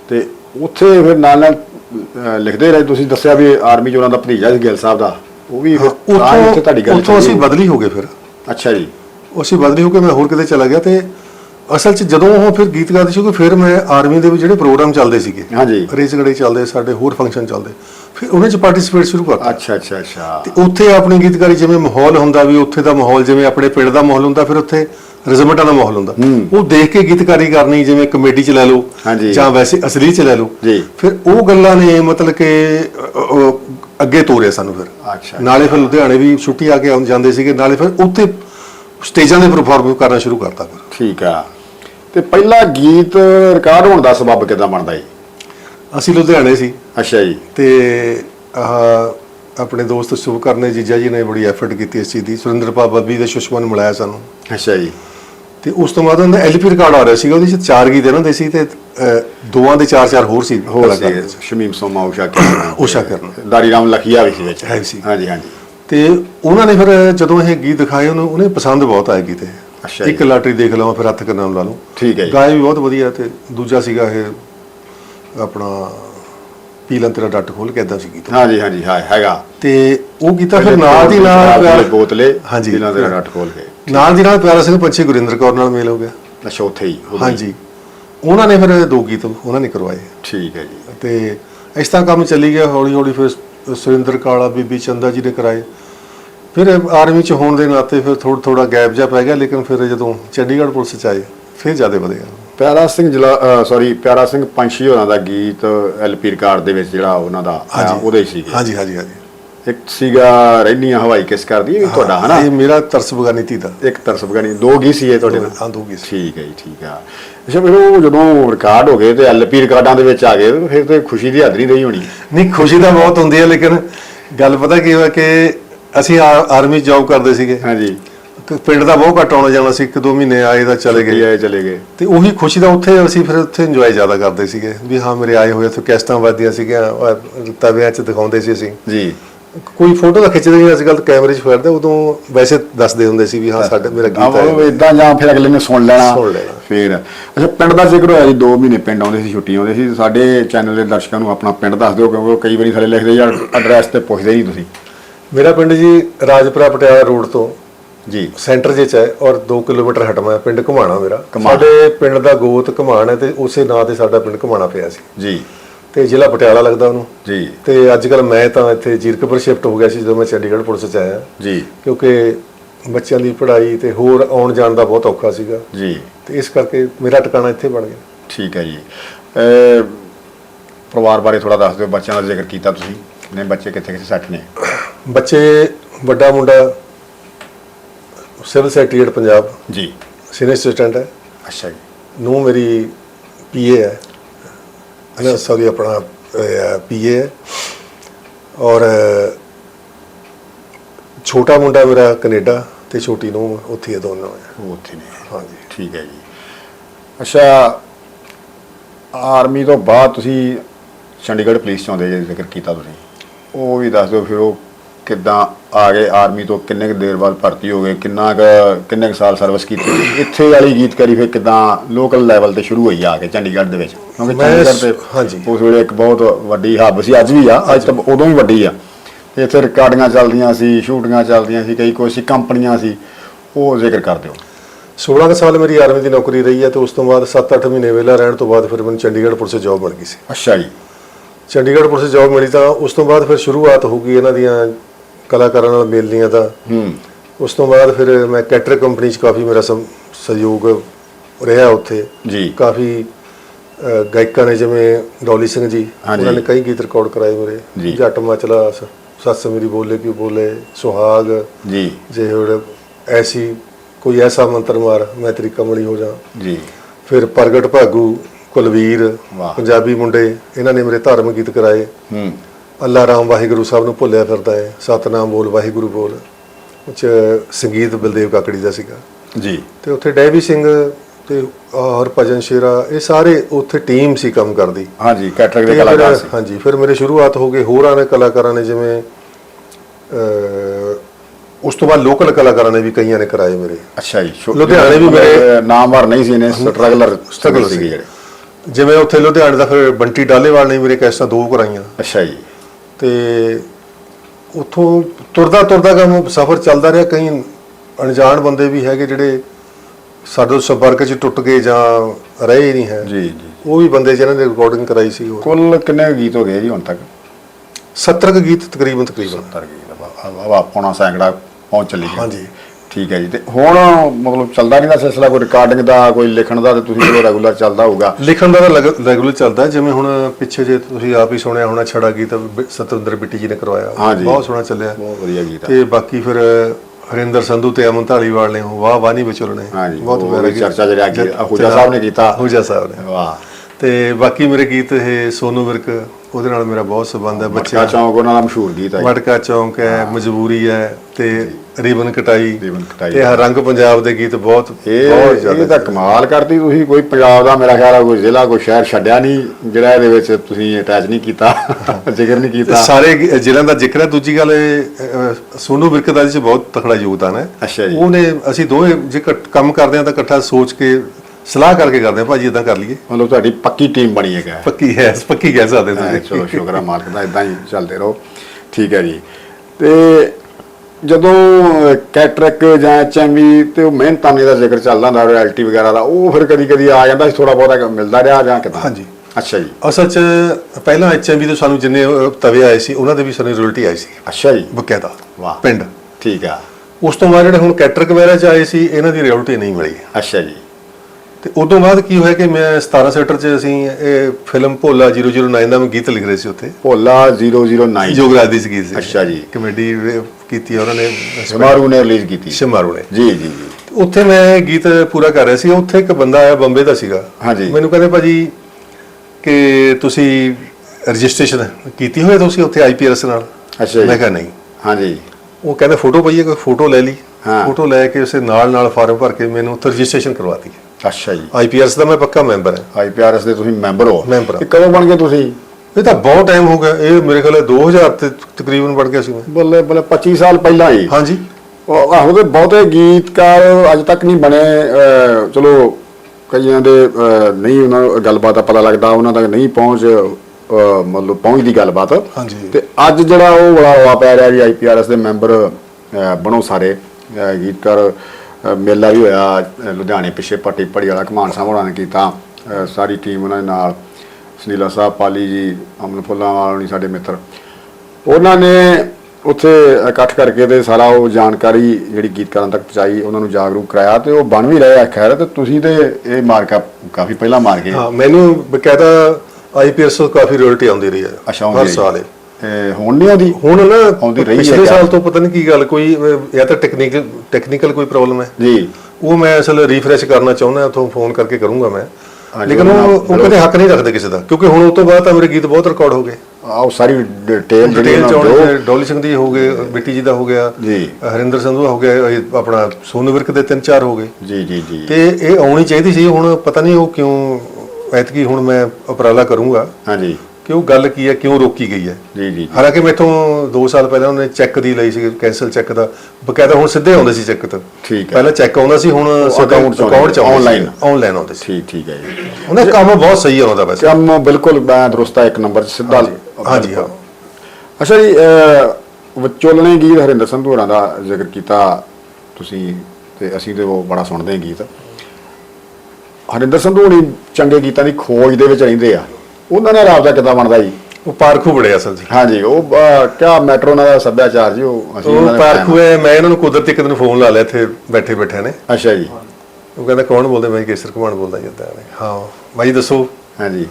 ਤੇ ਉੱਥੇ ਫਿਰ ਨਾਲ ਨਾਲ ਅਹ, ਲਿਖਦੇ ਰਹੇ। ਤੁਸੀਂ ਦੱਸਿਆ ਵੀ ਆਰਮੀ ਚ ਉਹਨਾਂ ਦਾ ਭਤੀਜਾ ਸੀ ਗਿੱਲ ਸਾਹਿਬ ਦਾ। ਉਹ ਵੀ ਫਿਰ ਤਾਂ ਹੀ ਉੱਥੇ ਤੁਹਾਡੀ ਗੱਲ ਉੱਥੋਂ ਅਸੀਂ। ਬਦਲੀ ਹੋ ਗਏ ਫਿਰ। ਅੱਛਾ ਜੀ। ਅਸੀਂ ਬਦਲੀ ਹੋ ਕੇ ਮੈਂ ਹੋਰ ਕਿਤੇ ਚਲਾ ਗਿਆ ਤੇ ਅਸਲ 'ਚ ਜਦੋਂ ਉਹ ਫਿਰ ਗੀਤ ਗਾਉਂਦੇ ਸੀ ਕਿਉਂਕਿ ਫਿਰ ਮੈਂ ਆਰਮੀ ਦੇ ਵਿੱਚ ਜਿਹੜੇ ਪ੍ਰੋਗਰਾਮ ਚੱਲਦੇ ਸੀਗੇ। ਹਾਂਜੀ। ਰੇਸਗੜੇ ਚੱਲਦੇ ਸਾਡੇ ਹੋਰ ਫੰਕਸ਼ਨ ਚੱਲਦੇ। ਫਿਰ ਉਹਨਾਂ 'ਚ ਪਾਰਟਿਸਿਪੇਟ ਸ਼ੁਰੂ ਕਰਤਾ। ਅੱਛਾ ਅੱਛਾ ਅੱਛਾ। ਤੇ ਉੱਥੇ ਆਪਣੀ ਗੀਤਕਾਰੀ ਜਿਵੇਂ ਮਾਹੌਲ ਹੁੰਦਾ ਵੀ ਉੱਥੇ ਦਾ ਮਾਹੌਲ ਜਿਵੇਂ ਆਪਣੇ ਪਿੰਡ ਦਾ ਮਾਹੌਲ ਹੁੰਦਾ ਫਿਰ ਉੱਥੇ ਰਜ਼ਮਟਾਂ ਦਾ ਮਾਹੌਲ ਹੁੰਦਾ। ਉਹ ਦੇਖ ਕੇ ਗੀਤਕਾਰੀ ਕਰਨੀ ਜਿਵੇਂ ਕਮੇਡੀ ਚ ਲੈ ਲਓ। ਜਾਂ ਵੈਸੇ ਅਸਲੀ ਚ ਲੈ ਲਓ। ਫਿਰ ਉਹ ਗੱਲਾਂ ਨੇ ਮਤਲਬ ਕਿ ਅੱਗੇ ਤੋਰਿਆ ਸਾਨੂੰ ਫਿਰ। ਅੱਛਾ। ਨਾਲੇ ਫਿਰ ਲੁਧਿਆਣੇ ਵੀ ਛੁੱਟੀ ਆ ਕੇ ਆਉਂ ਜਾਂਦੇ ਸੀਗੇ ਨਾਲੇ ਫਿਰ ਉੱਥੇ ਸਟੇਜਾਂ ਦੇ ਪਰਫਾਰਮ ਕਰਨਾ ਸ਼ੁਰੂ ਕਰਤਾ ਫਿਰ। ਠੀਕ ਆ। ਤੇ ਪਹਿਲਾ ਗੀਤ ਰਿਕਾਰਡ ਹੋਣ ਦਾ ਸਬਬ ਕਿਦਾਂ ਬਣਦਾ ਜੀ? ਅਸੀਂ ਲੁਧਿਆਣੇ ਸੀ ਅੱਛਾ ਜੀ ਤੇ ਆਹ ਆਪਣੇ ਦੋਸਤ ਸੁਭਕਰ ਨੇ ਜੀਜਾ ਜੀ ਨੇ ਬੜੀ ਐਫਰਟ ਕੀਤੀ ਇਸ ਚੀਜ਼ ਦੀ ਸੁਰਿੰਦਰਪਾਲ ਬੱਬੀ ਦੇ ਸੁਸ਼ਮਨ ਮਿਲਾਇਆ ਸਾਨੂੰ ਅੱਛਾ ਜੀ ਤੇ ਉਸ ਤੋਂ ਬਾਅਦ ਉਹਦਾ ਐਲਪੀ ਰਿਕਾਰਡ ਆ ਰਿਹਾ ਸੀਗਾ ਉਹਦੇ ਚ ਚਾਰ ਗੀਤ ਇਹਨਾਂ ਦੇ ਸੀ ਤੇ ਅਹ, ਦੋਵਾਂ ਦੇ ਚਾਰ ਚਾਰ ਹੋਰ ਸੀ ਹੋਰ ਸੀ। ਸ਼ਮੀਮ ਸੋਮਾ ਉਸ਼ਾ ਕੀ ਊਸ਼ਾ ਕਿਰਨ। ਦਾਰੀ ਰਾਮ ਲਖੀਆ ਵੀ ਸੀ ਵਿੱਚ ਹੈ ਸੀ। ਹਾਂਜੀ ਹਾਂਜੀ ਤੇ ਉਹਨਾਂ ਨੇ ਫਿਰ ਜਦੋਂ ਇਹ ਗੀਤ ਦਿਖਾਏ ਉਹਨੂੰ ਉਹਨੇ ਪਸੰਦ ਬਹੁਤ ਆਏ ਗੀਤ ਇਹ। ਅੱਛਾ ਜੀ। ਇੱਕ ਲਾਟਰੀ ਦੇਖ ਲਵਾਂ ਫਿਰ ਹੱਥ ਕੰਨਾਂ ਨੂੰ ਲਾ ਲਓ ਠੀਕ ਹੈ ਜੀ। ਗਾਏ ਵੀ ਬਹੁਤ ਵਧੀਆ ਤੇ ਦੂਜਾ ਸੀਗਾ ਇਹ ਆਪਣਾ ਪੀਲਨ ਤੇਰਾ ਡੱਟ ਖੋਲ ਕੇ ਏਦਾਂ ਸੀ ਗੀਤ। ਹਾਂਜੀ ਹਾਂਜੀ ਹਾਂ ਹੈਗਾ। ਤੇ ਉਹ ਗੀਤਾ ਫਿਰ ਨਾਲ ਦੀ ਨਾਲ ਪਿਆਰ- ਬੋਤਲੇ ਹਾਂਜੀ। ਦਿਲਾਂ ਦੇ ਰੱਟ ਖੋਲ ਕੇ। ਨਾਲ ਦੀ ਨਾਲ ਪਿਆਰਾ ਸਿੰਘ ਪੰਛੀ ਗੁਰਿੰਦਰ ਕੌਰ ਨਾਲ ਮੇਲ ਹੋ ਗਿਆ। ਅੱਛਾ ਉੱਥੇ ਹੀ। ਹਾਂਜੀ। ਉਹਨਾਂ ਨੇ ਫਿਰ ਦੋ ਗੀਤ ਉਹਨਾਂ ਨੇ ਕਰਵਾਏ। ਠੀਕ ਹੈ ਜੀ। ਤੇ ਇਸ ਤਰ੍ਹਾਂ ਕੰਮ ਚੱਲੀ ਗਿਆ ਹੌਲੀ ਹੌਲੀ ਫਿਰ ਸੁਰਿੰਦਰ ਕਾਲਾ ਬੀਬੀ ਚੰਦਾ ਜੀ ਨੇ ਕਰਾਏ। ਫਿਰ ਆਰਮੀ ਚ ਹੋਣ ਦੇ ਨਾਤੇ ਫਿਰ ਥੋੜਾ ਥੋੜਾ ਗੈਪ ਜਿਹਾ ਪੈ ਗਿਆ ਲੇਕਿਨ ਫਿਰ ਜਦੋਂ ਚੰਡੀਗੜ੍ਹ ਪੁਲਿਸ ਚ ਆਏ ਫਿਰ ਜ਼ਿਆਦਾ ਵਧਿਆ। ਪਿਆਰਾ ਸਿੰਘ ਜਲਾ ਸੌਰੀ ਪਿਆਰਾ ਸਿੰਘ ਪੰਛੀ ਹੋਰਾਂ ਦਾ ਗੀਤ ਐਲਪੀ ਰਿਕਾਰਡ ਦੇ ਵਿੱਚ ਜਿਹੜਾ ਉਹਨਾਂ ਦਾ ਆਇਆ ਉਹਦੇ ਹੀ ਸੀਗੇ। ਹਾਂਜੀ ਹਾਂਜੀ ਹਾਂਜੀ। ਇੱਕ ਸੀਗਾ ਰਹਿਨੀਆਂ ਹਵਾਈ ਕਿਸ ਕਰਦੀ ਇਹ ਤੁਹਾਡਾ ਹਨਾ? ਇਹ ਮੇਰਾ ਤਰਸ ਬਗਾਨੀ ਧੀ ਦਾ। ਇੱਕ ਤਰਸ ਬਗਾਨੀ ਦੋ ਗੀਤ ਸੀਗੇ ਤੁਹਾਡੇ ਨਾਲ? ਹਾਂ ਦੋ ਗੀਤ ਸੀ। ਠੀਕ ਹੈ ਜੀ ਠੀਕ ਆ। ਅੱਛਾ ਫਿਰ ਉਹ ਜਦੋਂ ਰਿਕਾਰਡ ਹੋ ਗਏ ਤੇ ਐਲਪੀ ਰਿਕਾਰਡਾਂ ਦੇ ਵਿੱਚ ਆ ਗਏ ਤੇ ਫਿਰ ਤੇ ਖੁਸ਼ੀ ਦੀ ਹੱਦ ਨਹੀਂ ਰਹੀ ਹੋਣੀ। ਨਹੀਂ ਖੁਸ਼ੀ ਤਾਂ ਬਹੁਤ ਹੁੰਦੀ ਹੈ ਲੇਕਿਨ ਗੱਲ ਪਤਾ ਕੀ ਹੋਇਆ ਕਿ ਅਸੀਂ ਆਰਮੀ ਜੌਬ ਕਰਦੇ ਸੀਗੇ। ਹਾਂਜੀ। ਪਿੰਡ ਦਾ ਬਹੁਤ ਘੱਟ ਆਉਣਾ ਜਾਣਾ ਸੀ ਇੱਕ ਦੋ ਮਹੀਨੇ ਆਏ ਤਾਂ ਚਲੇ ਗਏ। ਆਏ ਚਲੇ ਗਏ। ਤੇ ਉਹੀ ਖੁਸ਼ੀ ਦਾ ਉੱਥੇ ਅਸੀਂ ਫਿਰ ਉੱਥੇ ਇੰਜੋਏ ਜ਼ਿਆਦਾ ਕਰਦੇ ਸੀਗੇ ਵੀ ਹਾਂ ਮੇਰੇ ਆਏ ਹੋਏ ਉੱਥੇ ਕੈਸਟਾਂ ਵੱਜਦੀਆਂ ਸੀਗੀਆਂ ਤਵਿਆਂ 'ਚ ਦਿਖਾਉਂਦੇ ਸੀ ਅਸੀਂ। ਜੀ। ਕੋਈ ਫੋਟੋ ਤਾਂ ਖਿੱਚਦੇ ਨਹੀਂ ਅੱਜ ਕੱਲ੍ਹ ਕੈਮਰੇ 'ਚ ਫੜਦੇ ਉਦੋਂ ਵੈਸੇ ਦੱਸਦੇ ਹੁੰਦੇ ਸੀ ਵੀ ਹਾਂ ਸਾਡਾ ਮੇਰਾ ਗੀਤ ਹੈ ਇਦਾਂ ਜਾਂ ਫਿਰ ਅਗਲੇ ਨੇ ਸੁਣ ਲੈਣਾ। ਫਿਰ। ਅੱਛਾ ਪਿੰਡ ਦਾ ਜ਼ਿਕਰ ਹੋਇਆ ਜੀ 2 ਮਹੀਨੇ ਪਿੰਡ ਆਉਂਦੇ ਸੀ ਛੁੱਟੀ ਆਉਂਦੇ ਸੀ। ਸਾਡੇ ਚੈਨਲ ਦੇ ਦਰਸ਼ਕਾਂ ਨੂੰ ਆਪਣਾ ਪਿੰਡ ਦੱਸ ਦਿਓ ਕਿਉਂਕਿ ਕਈ ਵਾਰੀ ਥੱਲੇ ਲਿਖਦੇ ਯਾਰ ਐਡਰੈਸ ਤੇ ਪੁੱਛਦੇ ਨਹੀਂ ਤੁਸੀਂ। ਮੇਰਾ ਪਿੰਡ ਜੀ ਰਾਜਪੁਰਾ ਪਟਿਆਲਾ ਰੋਡ ਤੋਂ। ਜੀ। ਸੈਂਟਰ ਜੇ ਚ ਹੈ ਔਰ 2 ਕਿਲੋਮੀਟਰ ਹਟਵਾ ਹੈ ਪਿੰਡ ਘਮਾਣਾ ਮੇਰਾ। ਸਾਡੇ ਪਿੰਡ ਦਾ ਗੋਤ ਘਮਾਣ ਹੈ ਤੇ ਉਸੇ ਨਾਂ ਤੇ ਸਾਡਾ ਪਿੰਡ ਘਮਾਣਾ ਪਿਆ ਸੀ। ਜੀ। ਤੇ ਜ਼ਿਲ੍ਹਾ ਪਟਿਆਲਾ ਲੱਗਦਾ ਉਹਨੂੰ। ਜੀ। ਤੇ ਅੱਜ ਕੱਲ ਮੈਂ ਤਾਂ ਇੱਥੇ ਜੀਰਕਪੁਰ ਸ਼ਿਫਟ ਹੋ ਗਿਆ ਸੀ ਜਦੋਂ ਮੈਂ ਚੰਡੀਗੜ੍ਹ ਪੁਲਿਸ ਚ ਆਇਆ। ਜੀ। ਕਿਉਂਕਿ ਬੱਚਿਆਂ ਦੀ ਪੜ੍ਹਾਈ ਤੇ ਹੋਰ ਆਉਣ ਜਾਣ ਦਾ ਬਹੁਤ ਔਖਾ ਸੀਗਾ। ਜੀ। ਤੇ ਇਸ ਕਰਕੇ ਮੇਰਾ ਟਿਕਾਣਾ ਇੱਥੇ ਬਣ ਗਿਆ। ਠੀਕ ਹੈ ਜੀ। ਪਰਿਵਾਰ ਬਾਰੇ ਥੋੜਾ ਦੱਸ ਦਿਓ ਬੱਚਿਆਂ ਦਾ ਜ਼ਿਕਰ ਕੀਤਾ ਤੁਸੀਂ। ਨੇ ਬੱਚੇ ਕਿੱਥੇ ਕਿੱਥੇ ਸੈੱਟ ਨੇ? ਬੱਚੇ ਵੱਡਾ ਮੁੰਡਾ ਸਿਵਲ ਸੈਕਟਰੀਏਟ ਪੰਜਾਬ। ਜੀ। ਸੀਨੀਅਰ ਅਸਿਸਟੈਂਟ ਹੈ। ਅੱਛਾ ਜੀ। ਨੂੰ ਮੇਰੀ ਪੀਏ ਹੈ। ਅਨਾ ਸੌਰੀ ਆਪਣਾ ਪੀਏ ਹੈ। ਔਰ ਛੋਟਾ ਮੁੰਡਾ ਮੇਰਾ ਕੈਨੇਡਾ ਤੇ ਛੋਟੀ ਨੂੰ ਉੱਥੇ ਹੀ ਦੋਨੋਂ ਹੈ ਉੱਥੇ ਨੇ। ਹਾਂਜੀ। ਠੀਕ ਹੈ ਜੀ। ਅੱਛਾ ਆਰਮੀ ਤੋਂ ਬਾਅਦ ਤੁਸੀਂ ਚੰਡੀਗੜ੍ਹ ਪੁਲਿਸ ਚ ਆਉਂਦੇ ਜੇ ਜ਼ਿਕਰ ਕੀਤਾ ਤੁਸੀਂ। ਉਹ ਵੀ ਦੱਸ ਦਿਓ ਫਿਰ ਉਹ ਕਿੱਦਾਂ ਆ ਗਏ ਆਰਮੀ ਤੋਂ ਕਿੰਨੇ ਕੁ ਦੇਰ ਬਾਅਦ ਭਰਤੀ ਹੋ ਗਏ ਕਿੰਨਾ ਕੁ ਕਿੰਨੇ ਕੁ ਸਾਲ ਸਰਵਿਸ ਕੀਤੀ? ਇੱਥੇ ਵਾਲੀ ਗੀਤਕਾਰੀ ਫਿਰ ਕਿੱਦਾਂ ਲੋਕਲ ਲੈਵਲ ਤੇ ਸ਼ੁਰੂ ਹੋਈ ਆ ਕੇ ਚੰਡੀਗੜ੍ਹ ਦੇ ਵਿੱਚ? ਕਿਉਂਕਿ ਚੰਡੀਗੜ੍ਹ ਤੇ ਹਾਂਜੀ। ਉਸ ਵੇਲੇ ਇੱਕ ਬਹੁਤ ਵੱਡੀ ਹੱਬ ਸੀ ਅੱਜ ਵੀ ਆ ਅੱਜ ਤਾਂ ਉਦੋਂ ਵੀ ਵੱਡੀ ਆ। ਤੇ ਇੱਥੇ ਰਿਕਾਰਡਿੰਗਾਂ ਚੱਲਦੀਆਂ ਸੀ ਸ਼ੂਟਿੰਗਾਂ ਚੱਲਦੀਆਂ ਸੀ ਕਈ ਸੀ ਕੰਪਨੀਆਂ ਸੀ ਉਹ ਜ਼ਿਕਰ ਕਰ ਦਿਓ 16 ਕੁ ਸਾਲ ਮੇਰੀ ਆਰਮੀ ਦੀ ਨੌਕਰੀ ਰਹੀ ਹੈ ਤੇ ਉਸ ਤੋਂ ਬਾਅਦ 7-8 ਮਹੀਨੇ ਵਿਹਲਾ ਰਹਿਣ ਤੋਂ ਬਾਅਦ ਫਿਰ ਮੈਨੂੰ ਚੰਡੀਗੜ੍ਹ ਪੁਲਿਸ ਜੌਬ ਮਿਲ ਗਈ ਸੀ। ਅੱਛਾ ਜੀ। ਚੰਡੀਗੜ੍ਹ ਪੁਲਿਸ ਜੌਬ ਮਿਲੀ ਤਾਂ ਉਸ ਤੋਂ ਬਾਅਦ ਫਿਰ ਸ਼ੁਰੂਆਤ ਹੋ ਗਈ ਇਹਨਾਂ ਦੀਆਂ ਕਲਾਕਾਰਾਂ ਨਾਲ ਮਿਲਣੀਆਂ ਤਾਂ। ਹੂੰ। ਉਸ ਤੋਂ ਬਾਅਦ ਫਿਰ ਮੈਂ ਕੈਟਰ ਕੰਪਨੀ 'ਚ ਕਾਫੀ ਮੇਰਾ ਸਹਿਯੋਗ ਰਿਹਾ ਉੱਥੇ। ਜੀ। ਕਾਫੀ ਗਾਇਕਾਂ ਨੇ ਜਿਵੇਂ ਡੋਲੀ ਸਿੰਘ ਜੀ। ਉਹਨਾਂ ਨੇ ਕਈ ਗੀਤ ਰਿਕਾਰਡ ਕਰਾਏ। ਮੇਰੇ। ਜੱਟ ਮਚਲਾ ਸੱਸ ਮੇਰੀ ਬੋਲੇ ਕਿਉਂ ਬੋਲੇ ਸੁਹਾਗ। ਜੀ। ਜੇ ਹੋਰ ਐਸੀ ਕੋਈ ਐਸਾ ਮੰਤਰ ਮਾਰ ਮੈਂ ਤੇਰੀ ਕਮਲੀ ਹੋ ਜਾ। ਜੀ। ਫਿਰ ਪ੍ਰਗਟ ਭਾਗੂ ਕੁਲਵੀਰ। ਪੰਜਾਬੀ ਮੁੰਡੇ ਇਹਨਾਂ ਨੇ ਮੇਰੇ ਧਾਰਮਿਕ ਗੀਤ ਕਰਾਏ। ਹੂੰ। ਅੱਲਾ ਰਾਮ ਵਾਹਿਗੁਰੂ ਸਾਹਿਬ ਨੂੰ ਭੁੱਲਿਆ ਫਿਰਦਾ ਹੈ। ਸਤਨਾਮ ਬੋਲ ਵਾਹਿਗੁਰੂ ਬੋਲ। ਉੱਚ ਸੰਗੀਤ ਬਲਦੇਵ ਕਾਕੜੀ ਦਾ ਸੀਗਾ। ਜੀ। ਤੇ ਉੱਥੇ ਡੈਵੀ ਸਿੰਘ ਤੇ ਹਰਭਜਨ ਸ਼ੇਰਾ ਇਹ ਸਾਰੇ ਉੱਥੇ ਟੀਮ ਸੀ ਕੰਮ ਕਰਦੀ। ਹਾਂਜੀ ਕੈਟਰਿੰਗ ਦੇ ਕਲਾਕਾਰ ਸੀ। ਹਾਂਜੀ ਫਿਰ ਮੇਰੇ ਸ਼ੁਰੂਆਤ ਹੋ ਗਈ ਹੋਰਾਂ ਨੇ ਕਲਾਕਾਰਾਂ ਨੇ ਜਿਵੇਂ ਉਸ ਤੋਂ ਬਾਅਦ ਲੋਕਲ ਕਲਾਕਾਰਾਂ ਨੇ ਵੀ ਕਈਆਂ ਨੇ ਕਰਾਏ ਮੇਰੇ। ਅੱਛਾ ਜੀ ਲੁਧਿਆਣੇ ਵੀ ਮੇਰੇ- ਨਾਮਵਰ ਨਹੀਂ ਸੀ ਨੇ ਸਟਰਗਲਰ ਸਟਰਗਲ ਸੀ। ਜਿਹੜੇ। ਜਿਵੇਂ ਉੱਥੇ ਲੁਧਿਆਣੇ ਦਾ ਫਿਰ ਬੰਟੀ ਡਾਲੇਵਾਲ ਨੇ ਮੇਰੇ ਕੈਸਟਾਂ ਦੋ ਕਰਾਈਆਂ। ਅੱਛਾ ਜੀ। ਤੇ ਉੱਥੋਂ ਤੁਰਦਾ ਤੁਰਦਾ ਕੰਮ ਸਫ਼ਰ ਚੱਲਦਾ ਰਿਹਾ ਕਈ ਅਣਜਾਣ ਬੰਦੇ ਵੀ ਹੈਗੇ ਜਿਹੜੇ ਸਾਡੇ ਸੰਪਰਕ 'ਚ ਟੁੱਟ ਗਏ ਜਾਂ ਰਹੇ ਨਹੀਂ ਹੈ। ਜੀ ਜੀ ਉਹ ਵੀ ਬੰਦੇ ਜਿਨ੍ਹਾਂ ਨੇ ਰਿਕਾਰਡਿੰਗ ਕਰਾਈ ਸੀ ਉਹ। ਕੁੱਲ ਕਿੰਨੇ ਗੀਤ ਹੋ ਗਏ ਜੀ ਹੁਣ ਤੱਕ? 70 ਕੁ ਗੀਤ ਤਕਰੀਬਨ ਤਕਰੀਬਨ। 70 ਗੀਤ ਵਾ ਪੌਣਾ ਸੈਂਕੜਾ ਪਹੁੰਚ ਚੱਲੀ ਗਈ ਹਾਂਜੀ। ਠੀਕ ਹੈ ਜੀ। ਤੇ ਹੁਣ ਮਤਲਬ ਚੱਲਦਾ ਨਹੀਂ ਦਾ ਸਿਲਸਿਲਾ ਕੋਈ ਰਿਕਾਰਡਿੰਗ ਦਾ ਕੋਈ ਲਿਖਣ ਦਾ ਤੇ ਤੁਸੀਂ ਚਲੋ ਰੈਗੂਲਰ ਚੱਲਦਾ ਹੋਊਗਾ। ਲਿਖਣ ਦਾ ਤਾਂ ਰੈਗੂਲਰ ਚੱਲਦਾ ਜਿਵੇਂ ਹੁਣ ਪਿੱਛੇ ਜੇ ਤੁਸੀਂ ਆਪ ਹੀ ਸੁਣਿਆ ਹੋਣਾ ਛੜਾ ਗੀਤ ਸਤਿੰਦਰ ਬਿੱਟੀ ਜੀ ਨੇ ਕਰਵਾਇਆ। ਹਾਂਜੀ। ਬਹੁਤ ਸੋਹਣਾ ਚੱਲਿਆ। ਬਹੁਤ ਵਧੀਆ ਗੀਤ ਤੇ ਬਾਕੀ ਫਿਰ ਹਰਿੰਦਰ ਸੰਧੂ ਤੇ ਅਮਨ ਢਾਲੀਵਾਲ ਨੇ ਵਾਹ ਵਾਹ ਨਹੀਂ ਵਿਚੋਲਣੇ ਹਾਂਜੀ, ਬਹੁਤ ਪਿਆਰੇ ਗੀਤ। ਚਰਚਾ ਜਿਹੜਾ ਜਿਹੜਾ- ਅਹੂਜਾ ਸਾਹਿਬ ਨੇ ਕੀਤਾ। ਅਹੂਜਾ ਸਾਹਿਬ ਨੇ। ਵਾਹ। ਤੇ ਬਾਕੀ ਮੇਰੇ ਗੀਤ ਇਹ ਸੋਨੂ ਵਿਰਕ ਉਹਦੇ ਨਾਲ ਮੇਰਾ ਬਹੁਤ ਸੰਬੰਧ ਹੈ ਬੱਚਾ ਬੱਚਿਆਂ ਚੌਂਕ ਉਹਨਾਂ ਦਾ ਮਸ਼ਹੂਰ ਗੀਤ ਹੈ ਜੀ। ਮਟਕਾ ਚੌਂਕ ਹੈ ਮਜਬੂਰੀ ਹੈ ਤੇ ਰਿਬਨ ਕਟਾਈ। ਰਿਬਨ ਕਟਾਈ। ਤੇ ਆਹ ਰੰਗ ਪੰਜਾਬ ਦੇ ਗੀਤ ਬਹੁਤ ਬਹੁਤ ਇਹ ਜ਼ਿਆਦਾ ਇਹ ਤਾਂ ਕਮਾਲ ਕਰਤੀ ਤੁਸੀਂ। ਕੋਈ ਪੰਜਾਬ ਦਾ ਮੇਰਾ ਖਿਆਲ ਆ ਕੋਈ ਜ਼ਿਲ੍ਹਾ ਕੋਈ ਸ਼ਹਿਰ ਛੱਡਿਆ ਨਹੀਂ ਜਿਹੜਾ ਇਹਦੇ ਵਿੱਚ ਤੁਸੀਂ ਅਟੈਚ ਨਹੀਂ ਕੀਤਾ ਜ਼ਿਕਰ ਨਹੀਂ ਤੇ ਕੀਤਾ। ਸਾਰੇ ਗ- ਜ਼ਿਲ੍ਹਿਆਂ ਦਾ ਜ਼ਿਕਰ ਹੈ। ਦੂਜੀ ਗੱਲ ਇਹ ਅਹ, ਸੋਨੂ ਵਿਰਕ ਦਾ 'ਚ ਬਹੁਤ ਤਕੜਾ ਯੋਗਦਾਨ ਹੈ। ਅੱਛਾ ਜੀ। ਉਹਨੇ ਅਸੀਂ ਦੋਵੇਂ ਜੇ ਇਕੱਠ- ਕੰਮ ਕਰਦੇ ਹਾਂ ਤਾਂ ਇਕੱਠਾ ਸੋਚ ਕੇ ਸਲਾਹ ਕਰਕੇ ਕਰਦੇ ਹਾਂ ਭਾਜੀ ਇਦਾਂ ਕਰ ਲਈਏ। ਮਤਲਬ ਤੁਹਾਡੀ ਪੱਕੀ ਟੀਮ ਬਣੀ ਹੈ ਪੱਕੀ ਹੈ ਪੱਕੀ ਕਹਿ ਸਕਦੇ ਤੁਸੀਂ। ਚਲੋ ਸ਼ੁਕਰ ਹੈ ਮਾਲਕ ਦਾ ਇਦਾਂ ਹੀ ਚੱਲਦੇ ਰਹੋ। ਠੀਕ ਹੈ ਜੀ। ਤੇ ਜਦੋਂ ਕੈਟਰਕ ਜਾਂ ਐਚਐਮਵੀ ਤੇ ਉਹ ਮਿਹਨਤਾਨੇ ਦਾ ਜ਼ਿਕਰ ਚੱਲਦਾ ਹੁੰਦਾ ਰਾਇਲਟੀ ਵਗੈਰਾ ਦਾ ਉਹ ਫਿਰ ਕਦੀ ਕਦੀ ਆ ਜਾਂਦਾ ਸੀ ਥੋੜਾ ਬਹੁਤਾ ਮਿਲਦਾ ਰਿਹਾ ਜਾਂ ਕਿਦਾਂ? ਹਾਂਜੀ। ਅੱਛਾ ਜੀ। ਅਸਲ 'ਚ ਪਹਿਲਾਂ ਐਚਐਮਵੀ ਤੋਂ ਸਾਨੂੰ ਜਿੰਨੇ ਤਵੇ ਆਏ ਸੀ ਉਹਨਾਂ ਦੇ ਵੀ ਸਾਨੂੰ ਰੋਇਲਟੀ ਆਈ ਸੀ। ਅੱਛਾ ਜੀ। ਬਕਾਇਦਾ। ਵਾਹ। ਪਿੰਡ। ਠੀਕ ਆ। ਉਸ ਤੋਂ ਬਾਅਦ ਜਿਹੜੇ ਹੁਣ ਕੈਟਰਕ ਵਗੈਰਾ 'ਚ ਆਏ ਸੀ ਇਹਨਾਂ ਦੀ ਰੋਇਲਟੀ ਨਹੀਂ ਮਿਲੀ। ਅੱਛਾ ਜੀ। ਤੇ ਉਦੋਂ ਬਾਅਦ ਕੀ ਹੋਇਆ ਕਿ ਮੈਂ 17 ਸੈਕਟਰ 'ਚ ਅਸੀਂ ਇਹ ਫਿਲਮ ਭੋਲਾ 009 ਦਾ ਮੈਂ ਗੀਤ ਲਿਖ ਰਹੇ ਸੀ ਉੱਥੇ। ਭੋਲਾ 009 ਜੋਗਰਾਜ ਦੀ ਸੰਗੀਤ ਸੀ। ਅੱਛਾ ਜੀ। ਕਮੇਡੀ ਕੀਤੀ ਉਹਨਾਂ ਨੇ ਸਮਾਰੂ ਨੇ ਰਿਲੀਜ਼ ਕੀਤੀ। ਸ਼ਮਾਰੂ ਨੇ। ਜੀ ਜੀ ਜੀ। ਉੱਥੇ ਮੈਂ ਗੀਤ ਪੂਰਾ ਕਰ ਰਿਹਾ ਸੀ। ਉੱਥੇ ਇੱਕ ਬੰਦਾ ਆਇਆ ਬੰਬੇ ਦਾ ਸੀਗਾ। ਹਾਂਜੀ। ਮੈਨੂੰ ਕਹਿੰਦੇ ਭਾਜੀ ਕਿ ਤੁਸੀਂ ਰਜਿਸਟ੍ਰੇਸ਼ਨ ਕੀਤੀ ਹੋਈ ਹੈ ਤੁਸੀਂ ਉੱਥੇ ਆਈਪੀਐਸ ਨਾਲ? ਅੱਛਾ ਜੀ। ਮੈਂ ਕਿਹਾ ਨਹੀਂ। ਹਾਂਜੀ। ਉਹ ਕਹਿੰਦੇ ਫੋਟੋ ਪਈ ਹੈ ਕੋਈ ਫੋਟੋ ਲੈ ਲਈ? ਹਾਂ। ਫੋਟੋ ਲੈ ਕੇ ਉਸੇ ਨਾਲ ਨਾਲ ਫਾਰਮ ਭਰ ਕੇ ਮੈਨੂੰ ਉੱਥੇ ਰਜਿਸਟ੍ਰੇਸ਼ਨ ਕਰਵਾਤੀ। ਅੱਛਾ ਜੀ। ਆਈਪੀਐਸ ਦਾ ਮੈਂ ਪੱਕਾ ਮੈਂਬਰ ਹਾਂ। ਆਈਪੀਆਰਐਸ ਦੇ ਤੁਸੀਂ ਮੈਂਬਰ ਹੋ। ਮੈਂਬਰ। ਇਹ ਕਦੋਂ ਬਣ ਗਏ ਤੁਸੀਂ? ਇਹ ਤਾਂ ਬਹੁਤ ਟਾਈਮ ਹੋ ਗਿਆ। ਇਹ ਮੇਰੇ ਖਿਆਲ ਹੈ 2000 ਤੇ ਤਕਰੀਬਨ ਬਣ ਗਿਆ ਸੀ ਮੈਂ। ਬੱਲੇ ਬੱਲੇ 25 ਸਾਲ ਪਹਿਲਾਂ ਹੀ ਹਾਂਜੀ। ਉਹ ਆਹੋ ਤੇ ਬਹੁਤੇ ਗੀਤਕਾਰ ਅੱਜ ਤੱਕ ਨਹੀਂ ਬਣੇ ਅਹ, ਚਲੋ ਕਈਆਂ ਦੇ ਅਹ, ਨਹੀਂ ਉਹਨਾਂ ਨੂੰ ਗੱਲਬਾਤ ਦਾ ਪਤਾ ਲੱਗਦਾ ਉਹਨਾਂ ਤੱਕ ਨਹੀਂ ਪਹੁੰਚ ਅਹ, ਮਤਲਬ ਪਹੁੰਚਦੀ ਗੱਲਬਾਤ। ਹਾਂਜੀ। ਤੇ ਅੱਜ ਜਿਹੜਾ ਉਹ ਬੜਾ ਰੌਲਾ ਪੈ ਰਿਹਾ ਜੀ ਆਈਪੀਆਰਐਸ ਦੇ ਮੈਂਬਰ ਅਹ, ਬਣੋ ਸਾਰੇ ਅਹ, ਗੀਤਕਾਰ ਮੇਲਾ ਵੀ ਹੋਇਆ ਲੁਧਿਆਣੇ ਪਿੱਛੇ ਪੱਟੀ ਪੜੀ ਵਾਲਾ ਘਮਾਨ ਸਾਹਿਬ ਹੋਣਾ ਨੇ ਕੀਤਾ। ਸਾਰੀ ਟੀਮ ਉਹਨਾਂ ਦੇ ਨਾਲ ਸੁਨੀਲਾ ਸਾਹਿਬ ਪਾਲੀ ਜੀ ਅਮਨ ਫੁੱਲਾਂਵਾਲ ਹੋਣੀ ਸਾਡੇ ਮਿੱਤਰ। ਉਹਨਾਂ ਨੇ ਉੱਥੇ ਇਕੱਠ ਕਰਕੇ ਤੇ ਸਾਰਾ ਉਹ ਜਾਣਕਾਰੀ ਜਿਹੜੀ ਗੀਤਕਾਰਾਂ ਤੱਕ ਪਹੁੰਚਾਈ ਉਹਨਾਂ ਨੂੰ ਜਾਗਰੂਕ ਕਰਾਇਆ ਤੇ ਉਹ ਬਣ ਵੀ ਰਹੇ ਆ। ਖੈਰ ਤੇ ਤੁਸੀਂ ਤੇ ਇਹ ਮਾਰਕਾ ਕਾਫੀ ਪਹਿਲਾਂ ਮਾਰ ਗਏ। ਹਾਂ ਮੈਨੂੰ ਬਕਾਇਦਾ ਆਈਪੀਐਸ ਤੋਂ ਕਾਫੀ ਰੋਇਲਟੀ ਆਉਂਦੀ ਰਹੀ ਹੈ। ਹਰ ਸਾਲ ਹੁਣ ਨਹੀਂ ਆਉਂਦੀ। ਹੁਣ ਨਾ ਆਉਂਦੀ ਰਹੀ ਹੈ ਪਿਛਲੇ? ਸਾਲ ਤੋਂ ਪਤਾ ਨਹੀਂ ਕੀ ਗੱਲ ਕੋਈ ਜਾਂ ਤਾਂ ਟੈਕਨੀਕਲ ਟੈਕਨੀਕਲ ਕੋਈ ਪ੍ਰੋਬਲਮ ਹੈ। ਜੀ। ਉਹ ਮੈਂ ਅਸਲ ਰੀਫਰੈਸ਼ ਕਰਨਾ ਚਾਹੁੰਦਾ ਉਥੋਂ ਫੋਨ ਕਰਕੇ ਕਰੂੰਗਾ ਮੈਂ। ਲੇਕਿਨ ਉਹ ਕਦੇ ਹੱਕ ਨਹੀਂ ਰੱਖਦੇ ਕਿਸੇ ਦਾ। ਕਿਉਂਕਿ ਹੁਣ ਉਸ ਤੋਂ ਬਾਅਦ ਤਾਂ ਮੇਰੇ ਗੀਤ ਬਹੁਤ ਰਿਕਾਰਡ ਹੋ ਗਏ। ਆਹ ਸਾਰੀ ਡਿਟੇਲ ਜਿਹੜੀ। ਡੋਲੀ ਸਿੰਘ ਦੀ ਹੋ ਗਏ ਬਿੱਟੀ ਜੀ ਦਾ ਹੋ ਗਿਆ ਜੀ। ਹਰਿੰਦਰ ਸੰਧੂ ਦਾ ਹੋ ਗਿਆ ਆਪਣਾ ਸੋਨੂ ਵਿਰਕ ਦੇ ਤਿੰਨ ਚਾਰ ਹੋ ਗਏ। ਜੀ ਜੀ ਜੀ। ਤੇ ਇਹ ਆਉਣੀ ਚਾਹੀਦੀ ਸੀ ਹੁਣ ਪਤਾ ਨਹੀਂ ਉਹ ਕਿਉਂ ਐਤਕੀ ਹੁਣ ਮੈਂ ਉਪਰਾਲਾ ਕਰੂੰਗਾ। ਹਾਂਜੀ। ਕਿ ਉਹ ਗੱਲ ਕੀ ਹੈ ਕਿਉਂ ਰੋਕੀ ਗਈ ਹੈ? ਜੀ ਜੀ ਹਾਲਾਂਕਿ ਮੈਥੋਂ 2 ਸਾਲ ਪਹਿਲਾਂ ਉਹਨੇ ਚੈੱਕ ਦੀ ਲਈ ਸੀ ਕੈਂਸਲ ਚੈੱਕ ਦਾ। ਬਕਾਇਦਾ ਹੁਣ ਸਿੱਧੇ ਆਉਂਦੇ ਸੀ ਚੈੱਕ ਤਾਂ। ਠੀਕ ਹੈ। ਪਹਿਲਾਂ ਚੈੱਕ ਆਉਂਦਾ ਸੀ ਹੁਣ ਸਿੱਧਾ ਆਉਂਦੇ ਅਕਾਊਂਟ ਚ ਆਉਂਦੇ online। ਆਨਲਾਈਨ ਆਉਂਦੇ ਸੀ। ਠੀਕ ਠੀਕ ਹੈ ਜੀ। ਕੰਮ ਬਹੁਤ ਸਹੀ ਹੈ ਉਹਦਾ ਵੈਸੇ। ਕੰਮ ਬਿਲਕੁਲ ਮੈਂ ਦਰੁਸਤ ਹੈ ਇੱਕ ਨੰਬਰ ਸਿੱਧਾ। ਹਾਂਜੀ ਹਾਂ। ਅੱਛਾ ਜੀ ਵਿਚੋਲਣੇ ਗੀਤ ਹਰਿੰਦਰ ਸੰਧੂ ਹੋਰਾਂ ਦਾ ਜ਼ਿਕਰ ਕੀਤਾ ਤੁਸੀਂ ਤੇ ਅਸੀਂ ਤੇ ਉਹ ਬੜਾ ਸੁਣਦੇ ਹਾਂ ਗੀਤ। ਹਰਿੰਦਰ ਸੰਧੂ ਹੋਣੀ ਚੰਗੇ ਗੀਤਾਂ ਦੀ ਖੋਜ ਦੇ ਵਿੱਚ ਰਹਿੰਦੇ ਆ। ਉਹਨਾਂ ਨਾਲ ਰਾਬਤਾ ਕਿੱਦਾਂ ਬਣਦਾ ਜੀ? ਉਹ ਪਾਰਖੂ ਬੜੇ ਅਸਲ ਜੀ ਹਾਂਜੀ ਉਹ ਅਹ, ਕਿਆ ਮੈਟਰੋ ਉਹਨਾਂ ਦਾ ਸੱਭਿਆਚਾਰ ਜੀ ਉਹ? ਅਸੀਂ ਉਹਨਾਂ ਉਹ ਦੇ ਪਾਰਖੂ ਹੈ ਮੈਂ ਇਹਨਾਂ ਨੂੰ ਕੁਦਰਤੀ ਇੱਕ ਦਿਨ ਫੋਨ ਲਾ ਲਿਆ ਇੱਥੇ ਬੈਠੇ ਬੈਠੇ ਨੇ। ਅੱਛਾ ਜੀ। ਉਹ ਕਹਿੰਦਾ ਕੌਣ ਬੋਲਦਾ? ਮੈਂ ਕੇਸਰ ਕੁਮਾਰ ਬੋਲਦਾ ਜਿੱਦਾਂ ਨੇ ਹਾਂ ਬਾਈ ਦੱਸੋ। ਹਾਂਜੀ।